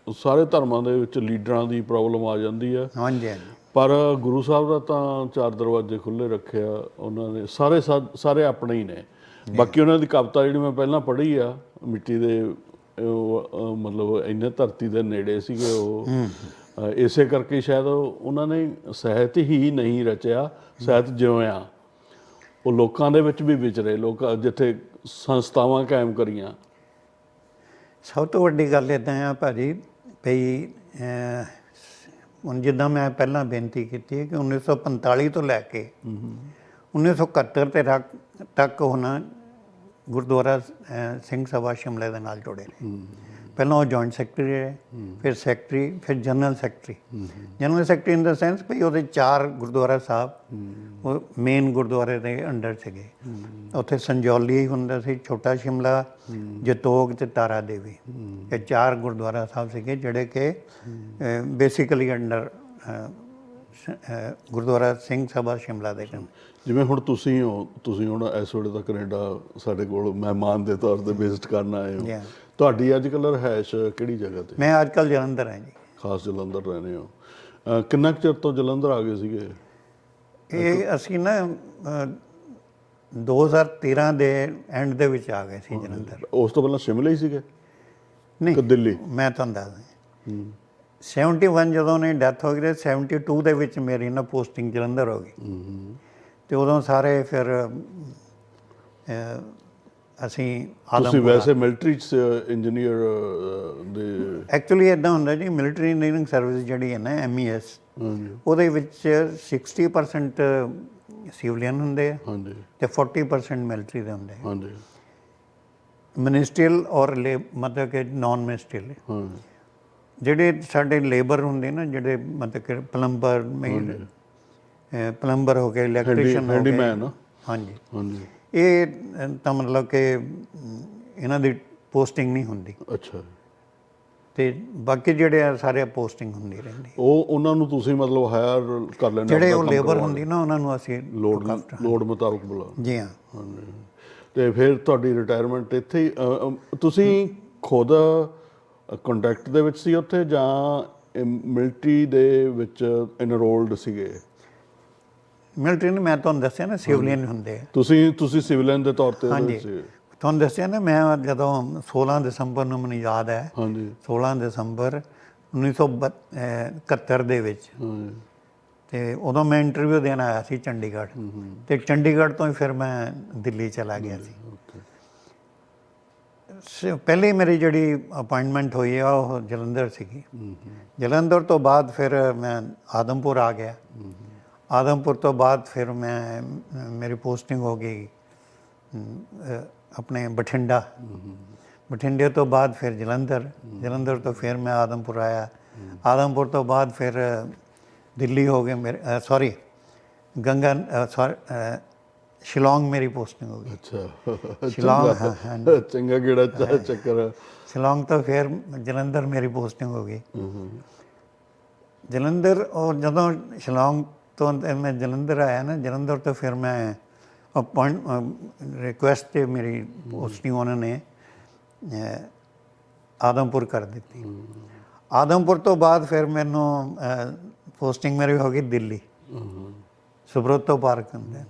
ਸਾਰੇ ਧਰਮਾਂ ਦੇ ਵਿੱਚ ਲੀਡਰਾਂ ਦੀ ਪ੍ਰੋਬਲਮ ਆ ਜਾਂਦੀ ਆ ਹਾਂਜੀ ਹਾਂਜੀ। ਪਰ ਗੁਰੂ ਸਾਹਿਬ ਦਾ ਤਾਂ ਚਾਰ ਦਰਵਾਜ਼ੇ ਖੁੱਲੇ ਰੱਖਿਆ ਉਹਨਾਂ ਨੇ ਸਾਰੇ ਸਾਰੇ ਆਪਣੇ ਹੀ ਨੇ। ਬਾਕੀ ਉਹਨਾਂ ਦੀ ਕਵਿਤਾ ਜਿਹੜੀ ਮੈਂ ਪਹਿਲਾਂ ਪੜ੍ਹੀ ਆ ਮਿੱਟੀ ਦੇ ਉਹ, ਮਤਲਬ ਇੰਨੇ ਧਰਤੀ ਦੇ ਨੇੜੇ ਸੀਗੇ ਉਹ। ਇਸੇ ਕਰਕੇ ਸ਼ਾਇਦ ਉਹ- ਉਹਨਾਂ ਨੇ ਸਾਹਿਤ ਹੀ ਨਹੀਂ ਰਚਿਆ ਸਾਹਿਤ ਜਿਉਇਆ ਉਹ ਲੋਕਾਂ ਦੇ ਵਿੱਚ ਵੀ ਵਿਚਰੇ ਲੋਕ ਜਿੱਥੇ ਸੰਸਥਾਵਾਂ ਕਾਇਮ ਕਰੀਆਂ। ਸਭ ਤੋਂ ਵੱਡੀ ਗੱਲ ਇਦਾਂ ਆ ਭਾਜੀ ਭਈ ਹੁਣ ਜਿੱਦਾਂ ਮੈਂ ਪਹਿਲਾਂ ਬੇਨਤੀ ਕੀਤੀ ਹੈ ਕਿ 1945 ਤੋਂ ਲੈ ਕੇ 1971 ਤੇ ਤੱਕ ਤੱਕ ਉਹਨਾਂ ਗੁਰਦੁਆਰਾ ਸਿੰਘ ਸਭਾ ਸ਼ਿਮਲੇ ਦੇ ਨਾਲ ਜੁੜੇ ਨੇ। ਪਹਿਲਾਂ ਉਹ ਜੁਆਇੰਟ ਸੈਕਟਰੀ ਰਹੇ ਫਿਰ ਸੈਕਟਰੀ ਫਿਰ general secretary general secretary in the sense ਭਈ ਉਹਦੇ ਚਾਰ ਗੁਰਦੁਆਰਾ ਸਾਹਿਬ ਉਹ ਮੇਨ ਗੁਰਦੁਆਰੇ ਦੇ ਅੰਡਰ ਸੀਗੇ। ਉੱਥੇ ਸੰਜੌਲੀ ਹੁੰਦਾ ਸੀ ਛੋਟਾ ਸ਼ਿਮਲਾ ਜਤੋਗ ਤੇ ਤਾਰਾ ਦੇਵੀ। ਇਹ ਚਾਰ ਗੁਰਦੁਆਰਾ ਸਾਹਿਬ ਸੀਗੇ ਜਿਹੜੇ ਕਿ ਬੇਸਿਕਲੀ ਅੰਡਰ ਗੁਰਦੁਆਰਾ ਸਿੰਘ ਸਭਾ ਸ਼ਿਮਲਾ ਦੇ ਕੰਮ ਜਿਵੇਂ ਹੁਣ ਤੁਸੀਂ ਹੋ ਤੁਸੀਂ ਹੁਣ ਇਸ ਵੇਲੇ ਤਾਂ ਕੈਨੇਡਾ ਸਾਡੇ ਕੋਲ ਮਹਿਮਾਨ ਦੇ ਤੌਰ ਤੇ ਵਿਜ਼ਿਟ ਕਰਨ ਆਏ ਹੋ। ਤੁਹਾਡੀ ਅੱਜ ਕੱਲ੍ਹ ਰਹਿਸ਼ ਕਿਹੜੀ ਜਗ੍ਹਾ ਤੇ? ਮੈਂ ਅੱਜ ਕੱਲ੍ਹ ਜਲੰਧਰ ਹਾਂ ਜੀ। ਖਾਸ ਜਲੰਧਰ ਰਹਿੰਦੇ ਹੋ। ਕਿੰਨਾ ਚਿਰ ਤੋਂ ਜਲੰਧਰ ਆ ਗਏ ਸੀਗੇ? ਇਹ ਅਸੀਂ ਨਾ 2013 ਦੇ ਐਂਡ ਦੇ ਵਿੱਚ ਆ ਗਏ ਸੀ ਜਲੰਧਰ। ਉਸ ਤੋਂ ਪਹਿਲਾਂ ਸ਼ਿਮਲੇ ਹੀ ਸੀਗੇ? ਨਹੀਂ ਦਿੱਲੀ? ਮੈਂ ਤੁਹਾਨੂੰ ਦੱਸਦਾ ਹੂੰ। 71 ਜਦੋਂ ਨੇ ਡੈਥ ਹੋ ਗਈ ਤੇ 72 ਦੇ ਵਿੱਚ ਮੇਰੀ ਨਾ ਪੋਸਟਿੰਗ ਜਲੰਧਰ ਹੋ ਗਈ। ਤੇ ਉਦੋਂ ਸਾਰੇ ਫਿਰ ਅਸੀਂ ਤੁਸੀਂ ਆਦਮ ਵੈਸੇ ਮਿਲਟਰੀ ਚ ਇੰਜੀਨੀਅਰ ਦੇ ਐਕਚੁਅਲੀ ਇਦਾਂ ਹੁੰਦਾ ਜੀ ਮਿਲਟਰੀ ਇੰਜੀਨੀਅਰਿੰਗ ਸਰਵਿਸ ਜਿਹੜੀ ਹੈ ਨਾ ਐਮਈਐਸ ਹਾਂਜੀ। ਉਹਦੇ ਵਿੱਚ 60% ਸਿਵਲੀਅਨ ਹੁੰਦੇ ਆ ਹਾਂਜੀ। ਤੇ 40% ਮਿਲਟਰੀ ਦੇ ਹੁੰਦੇ ਆ। ਹਾਂਜੀ। ਮਿਨਿਸਟਰੀਅਲ ਔਰ ਮਤਲਬ ਕਿ ਨਾਨ ਮਿਨਿਸਟਰੀਅਲ ਹਾਂ ਜਿਹੜੇ ਸਾਡੇ ਲੇਬਰ ਹੁੰਦੇ ਨਾ ਜਿਹੜੇ ਮਤਲਬ ਕਿ ਪਲੰਬਰ ਪਲੰਬਰ ਹੋ ਗਏ ਇਲੈਕਟ੍ਰੀਸ਼ੀਅਨ ਹੋ ਗਏ। ਹਾਂਜੀ। ਹਾਂਜੀ। ਇਹ ਤਾਂ ਮਤਲਬ ਕਿ ਇਹਨਾਂ ਦੀ ਪੋਸਟਿੰਗ ਨਹੀਂ ਹੁੰਦੀ। ਅੱਛਾ। ਤੇ ਬਾਕੀ ਜਿਹੜੇ ਆ ਸਾਰੇ ਪੋਸਟਿੰਗ ਹੁੰਦੀ ਰਹਿੰਦੀ। ਉਹ ਉਹਨਾਂ ਨੂੰ ਤੁਸੀਂ ਮਤਲਬ ਹਾਇਰ ਕਰ ਲੈਂਦੇ ਜਿਹੜੇ ਉਹ ਲੇਬਰ। ਹੁੰਦੀ ਨਾ ਉਹਨਾਂ ਨੂੰ ਅਸੀਂ ਲੋੜ ਲੋੜ ਮੁਤਾਬਕ ਬੁਲਾ ਜੀ ਹਾਂ। ਹਾਂਜੀ। ਤੇ ਫਿਰ ਤੁਹਾਡੀ ਰਿਟਾਇਰਮੈਂਟ ਇੱਥੇ ਹੀ ਤੁਸੀਂ ਖੁਦ ਕੰਟੈਕਟ ਦੇ ਵਿੱਚ ਸੀ ਉੱਥੇ ਜਾਂ ਮਿਲਟਰੀ ਦੇ ਵਿੱਚ ਇਨਰੋਲਡ ਸੀਗੇ? ਮਿਲਟਰੀ ਨੇ ਮੈਂ ਤੁਹਾਨੂੰ ਦੱਸਿਆ ਨਾ ਸਿਵਲੀਅਨ ਹੁੰਦੇ ਆ। ਤੁਸੀਂ ਤੁਸੀਂ ਸਿਵਲਿਅਨ ਦੇ ਤੌਰ ਤੇ ਹਾਂਜੀ। ਤੁਹਾਨੂੰ ਦੱਸਿਆ ਨਾ ਮੈਂ ਜਦੋਂ 16 ਦਸੰਬਰ ਨੂੰ ਮੈਨੂੰ ਯਾਦ ਹੈ ਹਾਂਜੀ। 16 ਦਸੰਬਰ 1971 ਦੇ ਵਿੱਚ। ਹਾਂਜੀ। ਤੇ ਉਦੋਂ ਮੈਂ ਇੰਟਰਵਿਊ ਦੇਣ ਆਇਆ ਸੀ ਚੰਡੀਗੜ੍ਹ। ਤੇ ਚੰਡੀਗੜ੍ਹ ਤੋਂ ਹੀ ਫਿਰ ਮੈਂ ਦਿੱਲੀ ਚਲਾ ਗਿਆ ਸ- ਪਹਿਲੀ ਮੇਰੀ ਜਿਹੜੀ ਅਪਾਇੰਟਮੈਂਟ ਹੋਈ ਆ ਉਹ ਜਲੰਧਰ ਸੀਗੀ। ਜਲੰਧਰ ਤੋਂ ਬਾਅਦ ਫਿਰ ਮੈਂ ਆਦਮਪੁਰ ਆ ਗਿਆ। ਆਦਮਪੁਰ ਤੋਂ ਬਾਅਦ ਫਿਰ ਮੈਂ ਮੇਰੀ ਪੋਸਟਿੰਗ ਹੋ ਗਈ ਅਮ, ਅ, ਆਪਣੇ ਬਠਿੰਡਾ ਬਠਿੰਡੇ ਤੋਂ ਬਾਅਦ ਫਿਰ ਜਲੰਧਰ ਜਲੰਧਰ ਤੋਂ ਫਿਰ ਮੈਂ ਆਦਮਪੁਰ ਆਇਆ ਆਦਮਪੁਰ ਤੋਂ ਬਾਅਦ ਫਿਰ ਦਿੱਲੀ ਹੋ ਗਏ ਮੇਰੇ ਸੌਰੀ ਗੰਗਾ ਸੌਰੀ ਸ਼ਿਲੌਂਗ ਮੇਰੀ ਪੋਸਟਿੰਗ ਹੋ ਗਈ ਅੱਛਾ ਸ਼ਿਲੌਂਗ, ਚੰਗਾ। ਹਾਂ, ਚੰਗਾ ਕਿਹੜਾ ਚ- ਚੱਕਰ ਸ਼ਿਲੌਂਗ ਤੋਂ ਫਿਰ ਜਲੰਧਰ ਮੇਰੀ ਪੋਸਟਿੰਗ ਹੋ ਗਈ ਜਲੰਧਰ ਔਰ ਜਦੋਂ ਸ਼ਿਲੌਂਗ ਤੋਂ ਮੈਂ ਜਲੰਧਰ ਆਇਆ ਨਾ ਜਲੰਧਰ ਤੋਂ ਫਿਰ ਮੈਂ ਅਪਾਇੰਟ ਰਿਕੁਐਸਟ ਤੇ ਮੇਰੀ ਪੋਸਟਿੰਗ ਉਹਨਾਂ ਨੇ ਆਦਮਪੁਰ ਕਰ ਦਿੱਤੀ। ਆਦਮਪੁਰ ਤੋਂ ਬਾਅਦ ਫਿਰ ਮੈਨੂੰ ਪੋਸਟਿੰਗ ਮੇਰੀ ਹੋ ਗਈ ਦਿੱਲੀ। ਸੁਬਰਤੋ ਪਾਰਕ ਅੰਦਰ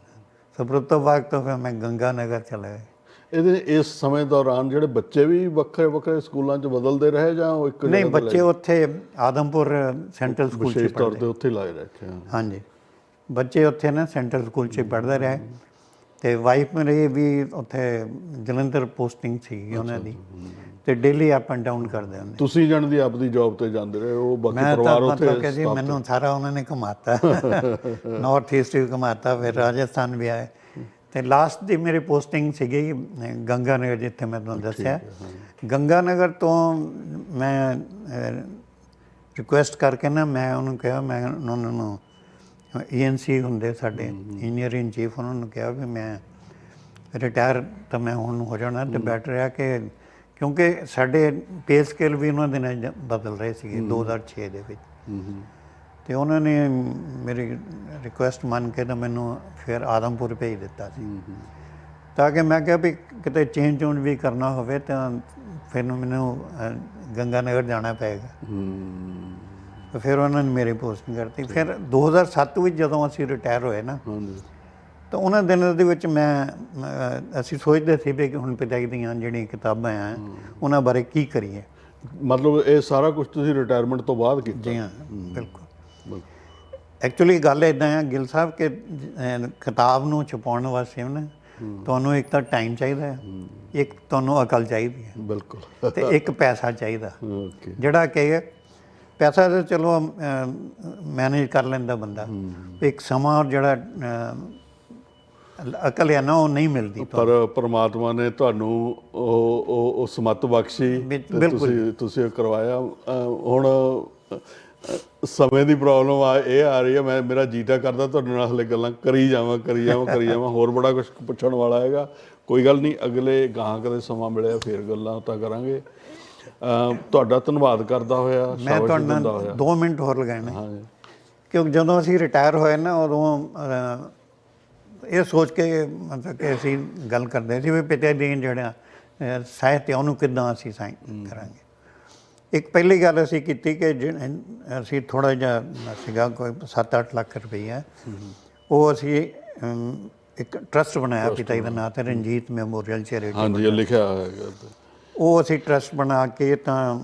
ਸੁਬਰਤੋ ਪਾਰਕ ਤੋਂ ਫਿਰ ਮੈਂ ਗੰਗਾ ਨਗਰ ਚਲਾ ਗਿਆ। ਇਹਦੇ ਇਸ ਸਮੇਂ ਦੌਰਾਨ ਜਿਹੜੇ ਬੱਚੇ ਵੀ ਵੱਖਰੇ ਵੱਖਰੇ ਸਕੂਲਾਂ 'ਚ ਬਦਲਦੇ ਰਹੇ ਜਾਂ ਉਹ ਇੱਕ ਨਹੀਂ ਬੱਚੇ ਉੱਥੇ ਆਦਮਪੁਰ ਸੈਂਟਰਲ ਸਕੂਲ ਚ ਵਿਸ਼ੇਸ਼ ਤੌਰ ਪੜ੍ਹਦੇ ਤੇ ਉੱਥੇ ਲਾਏ ਰੱਖੇ ਹਾਂਜੀ। ਬੱਚੇ ਉੱਥੇ ਨਾ ਸੈਂਟਰਲ ਸਕੂਲ 'ਚ ਪੜ੍ਹਦੇ ਰਹੇ ਤੇ ਵਾਈਫ ਮੇਰੀ ਵੀ ਉੱਥੇ ਜਲੰਧਰ ਪੋਸਟਿੰਗ ਸੀ ਉਹਨਾਂ ਦੀ। ਤੇ ਡੇਲੀ ਅਪ ਐਂਡ ਡਾਊਨ ਕਰਦੇ ਹੁੰਦੇ। ਤੁਸੀਂ ਜਣ ਦੀ ਆਪਦੀ ਜੌਬ ਤੇ ਜਾਂਦੇ ਰਹੇ ਉਹ ਬਾਕੀ ਮੈਂ ਤਾਂ ਪਰਿਵਾਰ ਉੱਥੇ ਮਤਲਬ ਕਿ ਜੀ ਮੈਨੂੰ ਸਾਰਾ ਉਹਨਾਂ ਨੇ ਘੁਮਾਤਾ। [LAUGHS] ਨਾਰਥ ਈਸਟ ਵੀ ਘੁਮਾਤਾ ਫਿਰ ਰਾਜਸਥਾਨ ਵੀ ਆਏ ਤੇ ਲਾਸਟ ਦੀ ਮੇਰੀ ਪੋਸਟਿੰਗ ਸੀਗੀ ਗੰਗਾ ਨਗਰ ਜਿੱਥੇ ਮੈਂ ਤੁਹਾਨੂੰ ਦੱਸਿਆ। ਗੰਗਾ ਨਗਰ ਤੋਂ ਮੈਂ ਰਿਕੁਐਸਟ ਕਰਕੇ ਨਾ ਮੈਂ ਉਹਨੂੰ ਕਿਹਾ ਮੈਂ ਉਹਨਾਂ ਨੂੰ ਈਐਨਸੀ ਹੁੰਦੇ ਸਾਡੇ ਇੰਜੀਨੀਅਰ ਇਨ ਚੀਫ ਉਹਨਾਂ ਨੂੰ ਕਿਹਾ ਵੀ ਮੈਂ ਰਿਟਾਇਰ ਤਾਂ ਮੈਂ ਹੁਣ ਹੋ ਜਾਣਾ ਤੇ ਬੈਟਰ ਹੈ ਕਿ ਕਿਉਂਕਿ ਸਾਡੇ ਪੇ ਸਕੇਲ ਵੀ ਉਹਨਾਂ ਦੇ ਨਾਲ ਬਦਲ ਰਹੇ ਸੀਗੇ 2006 ਦੇ ਵਿੱਚ। ਤੇ ਉਹਨਾਂ ਨੇ ਮੇਰੀ ਰਿਕੁਐਸਟ ਮੰਨ ਕੇ ਤਾਂ ਮੈਨੂੰ ਫਿਰ ਆਦਮਪੁਰ ਭੇਜ ਦਿੱਤਾ ਸੀ। ਤਾਂ ਕਿ ਮੈਂ ਕਿਹਾ ਵੀ ਕਿਤੇ ਚੇਂਜ ਚੂੰਜ ਵੀ ਕਰਨਾ ਹੋਵੇ ਤਾਂ ਫਿਰ ਮੈਨੂੰ ਗੰਗਾ ਨਗਰ ਜਾਣਾ ਪਏਗਾ। ਤੇ ਫਿਰ ਉਹਨਾਂ ਨੇ ਮੇਰੀ ਪੋਸਟਿੰਗ ਕਰਤੀ। ਫਿਰ 2007 ਵਿੱਚ ਜਦੋਂ ਅਸੀਂ ਰਿਟਾਇਰ ਹੋਏ ਨਾ ਹਾਂਜੀ। ਤਾਂ ਉਹਨਾਂ ਦਿਨਾਂ ਦੇ ਵਿੱਚ ਮੈਂ ਅਸੀਂ ਸੋਚਦੇ ਸੀ ਵੀ ਕਿ ਹੁਣ ਪਿਤਾ ਦੀਆਂ ਜਿਹੜੀਆਂ ਕਿਤਾਬਾਂ ਆ ਉਹਨਾਂ ਬਾਰੇ ਕੀ ਕਰੀਏ। ਮਤਲਬ ਇਹ ਸਾਰਾ ਕੁਝ ਤੁਸੀਂ ਰਿਟਾਇਰਮੈਂਟ ਤੋਂ ਬਾਅਦ ਕੀਤਾ? ਜੀ ਹਾਂ ਬਿਲਕੁਲ। ਐਕਚੁਅਲੀ ਗੱਲ ਇਦਾਂ ਆ ਗਿਲ ਸਾਹਿਬ ਕਿ ਕਿਤਾਬ ਨੂੰ ਛਪਾਉਣ ਵਾਸਤੇ ਨਾ ਤੁਹਾਨੂੰ ਇੱਕ ਤਾਂ ਟਾਈਮ ਚਾਹੀਦਾ ਹੈ ਇੱਕ ਤੁਹਾਨੂੰ ਅਕਲ ਚਾਹੀਦੀ ਹੈ ਬਿਲਕੁਲ। ਤੇ ਇੱਕ ਪੈਸਾ ਚਾਹੀਦਾ। [LAUGHS] ਜਿਹੜਾ ਕਿ ਪੈਸਾ ਤਾਂ ਚਲੋ ਮੈਨੇਜ ਕਰ ਲੈਂਦਾ ਬੰਦਾ। ਇੱਕ ਸਮਾਂ ਜਿਹੜਾ ਅਕਲ ਹੈ ਨਾ ਉਹ ਨਹੀਂ ਮਿਲਦੀ ਪਰ ਪ੍ਰਮਾਤਮਾ ਨੇ ਤੁਹਾਨੂੰ ਉਹ ਉਹ ਸਮਤ ਬਖਸ਼ੀ। ਤੁਸੀਂ ਤੁਸੀਂ ਉਹ ਕਰਵਾਇਆ। ਹੁਣ ਸਮੇਂ ਦੀ ਪ੍ਰੋਬਲਮ ਆ ਇਹ ਆ ਰਹੀ ਹੈ ਮੈਂ ਮੇਰਾ ਜੀਤਾ ਕਰਦਾ ਤੁਹਾਡੇ ਨਾਲ ਹਲੇ ਗੱਲਾਂ ਕਰੀ ਜਾਵਾਂ ਕਰੀ ਜਾਵਾਂ ਕਰੀ ਜਾਵਾਂ ਹੋਰ ਬੜਾ ਕੁਝ ਪੁੱਛਣ ਵਾਲਾ ਹੈਗਾ। ਕੋਈ ਗੱਲ ਨਹੀਂ ਅਗਲੇ ਗਾਹਾਂ ਕਦੇ ਸਮਾਂ ਮਿਲਿਆ ਫੇਰ ਗੱਲਾਂ ਤਾਂ ਕਰਾਂਗੇ। ਤੁਹਾਡਾ ਧੰਨਵਾਦ ਕਰਦਾ ਹੋਇਆ ਮੈਂ ਹੋਇਆ। 2 ਮਿੰਟ ਹੋਰ ਲਗਾਣੇ ਹਾਂਜੀ। ਕਿਉਂਕਿ ਜਦੋਂ ਅਸੀਂ ਰਿਟਾਇਰ ਹੋਏ ਨਾ ਉਦੋਂ ਇਹ ਸੋਚ ਕੇ ਮਤਲਬ ਕਿ ਅਸੀਂ ਗੱਲ ਕਰਦੇ ਸੀ ਵੀ ਪਿਤਾ ਜੀ ਜਿਹੜਾ ਸਾਹਿਤ ਹੈ ਉਹਨੂੰ ਕਿੱਦਾਂ ਅਸੀਂ ਸਾਇੰ ਕਰਾਂਗੇ। ਇੱਕ ਪਹਿਲੀ ਗੱਲ ਅਸੀਂ ਕੀਤੀ ਕਿ ਅਸੀਂ ਥੋੜਾ ਜਿਹਾ ਸੀਗਾ ਕੋਈ 7-8 ਲੱਖ ਰੁਪਈਆ। ਉਹ ਅਸੀਂ ਇੱਕ ਟਰਸਟ ਬਣਾਇਆ ਪਿਤਾ ਜੀ ਦਾ ਨਾਂ ਤੇ ਰਣਜੀਤ ਮੈਮੋਰੀਅਲ ਚੈਰਿਟੀ ਹਾਂਜੀ ਲਿਖਿਆ ਹੋਇਆ ਤੇ ਉਹ ਅਸੀਂ ਟਰਸਟ ਬਣਾ ਕੇ ਤਾਂ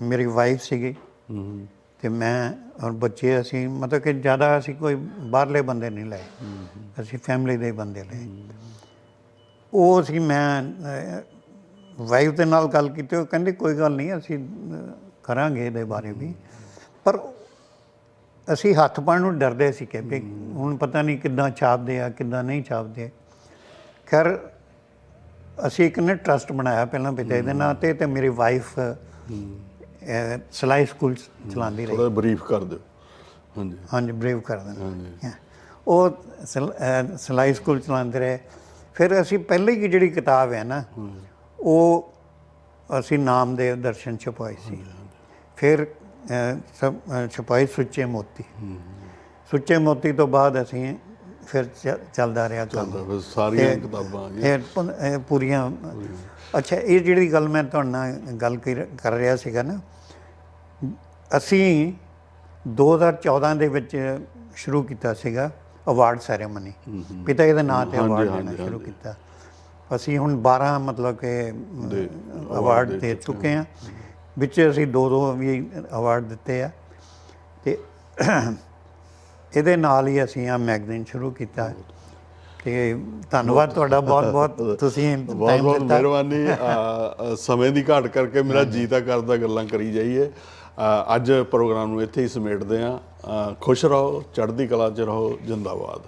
ਮੇਰੀ ਵਾਈਫ ਸੀਗੀ। ਹੂੰ ਤੇ ਮੈਂ ਔਰ ਬੱਚੇ ਅਸੀਂ, ਮਤਲਬ ਕਿ ਜ਼ਿਆਦਾ ਅਸੀਂ ਕੋਈ ਬਾਹਰਲੇ ਬੰਦੇ ਨਹੀਂ ਲਏ। ਅਸੀਂ ਫੈਮਿਲੀ ਦੇ ਬੰਦੇ ਲਏ। ਉਹ ਅਸੀਂ ਮੈਂ ਵਾਈਫ ਦੇ ਨਾਲ ਗੱਲ ਕੀਤੀ, ਉਹ ਕਹਿੰਦੇ, ਕੋਈ ਗੱਲ ਨਹੀਂ, ਅਸੀਂ ਕਰਾਂਗੇ ਇਹਦੇ ਬਾਰੇ ਵੀ। ਪਰ ਅਸੀਂ ਹੱਥ ਪਾਉਣ ਨੂੰ ਡਰਦੇ ਸੀ ਕਿ ਵੀ ਹੁਣ ਪਤਾ ਨਹੀਂ ਕਿੱਦਾਂ ਛਾਪਦੇ ਆ, ਕਿੱਦਾਂ ਨਹੀਂ ਛਾਪਦੇ ਖੈਰ ਅਸੀਂ ਇੱਕ ਨੇ ਟਰਸਟ ਬਣਾਇਆ ਪਹਿਲਾਂ ਪਿਤਾ ਦੇ ਨਾਂ ਤੇ ਤੇ ਮੇਰੀ ਵਾਈਫ ਸਲਾਈ ਸਕੂਲ ਚਲਾਉਂਦੀ ਰਹੀ। ਥੋੜਾ ਬਰੀਫ ਕਰ ਦਿਓ। ਹਾਂਜੀ। ਹਾਂਜੀ ਬਰੇਵ ਕਰ ਦਿੰਦੇ ਉਹ ਸਿਲਾਈ ਸਕੂਲ ਚਲਾਉਂਦੇ ਰਹੇ। ਫਿਰ ਅਸੀਂ ਪਹਿਲੀ ਕੀ ਜਿਹੜੀ ਕਿਤਾਬ ਹੈ ਨਾ ਉਹ ਅਸੀਂ ਨਾਮਦੇਵ ਦਰਸ਼ਨ ਛਪਾਈ ਸੀ। ਫਿਰ ਛਪਾਈ ਸੁੱਚੇ ਮੋਤੀ। ਸੁੱਚੇ ਮੋਤੀ ਤੋਂ ਬਾਅਦ ਅਸੀਂ ਫਿਰ ਚੱਲਦਾ ਰਿਹਾ ਕੰਮ। ਸਾਰੀਆਂ ਕਿਤਾਬਾਂ ਆ ਫਿਰ ਪੂਰੀਆਂ ਅੱਛਾ ਇਹ ਜਿਹੜੀ ਗੱਲ ਮੈਂ ਤੁਹਾਡੇ ਨਾਲ ਗੱਲ ਕਰ ਰਿਹਾ ਸੀਗਾ ਨਾ ਅਸੀਂ 2014 ਦੇ ਵਿੱਚ ਸ਼ੁਰੂ ਕੀਤਾ ਸੀਗਾ ਅਵਾਰਡ ਸੈਰੇਮਨੀ ਪਿਤਾ ਜੀ ਦੇ ਨਾਂ ਤੇ ਅਵਾਰਡ ਦੇਣਾ ਸ਼ੁਰੂ ਕੀਤਾ। ਅਸੀਂ ਹੁਣ 12 ਮਤਲਬ ਕਿ ਅਵਾਰਡ ਦੇ ਚੁੱਕੇ ਹਾਂ। ਵਿੱਚ ਅਸੀਂ ਦੋ ਦੋ ਵੀ ਅਵਾਰਡ ਦਿੱਤੇ ਆ। ਤੇ ਇਹਦੇ ਨਾਲ ਹੀ ਅਸੀਂ ਆ ਮੈਗਜ਼ੀਨ ਸ਼ੁਰੂ ਕੀਤਾ ਤੇ ਧੰਨਵਾਦ ਤੁਹਾਡਾ ਬਹੁਤ ਬਹੁਤ ਤੁਸੀਂ ਬਹੁਤ ਬਹੁਤ ਮਿਹਰਬਾਨੀ। ਸਮੇਂ ਦੀ ਘਾਟ ਕਰਕੇ ਮੇਰਾ ਜੀ ਤਾਂ ਕਰਦਾ ਗੱਲਾਂ ਕਰੀ ਜਾਈਏ। ਅੱਜ ਪ੍ਰੋਗਰਾਮ ਨੂੰ ਇੱਥੇ ਹੀ ਸਮੇਟਦੇ ਆ ਖੁਸ਼ ਰਹੋ ਚੜ੍ਹਦੀ ਕਲਾ 'ਚ ਰਹੋ ਜਿੰਦਾਬਾਦ।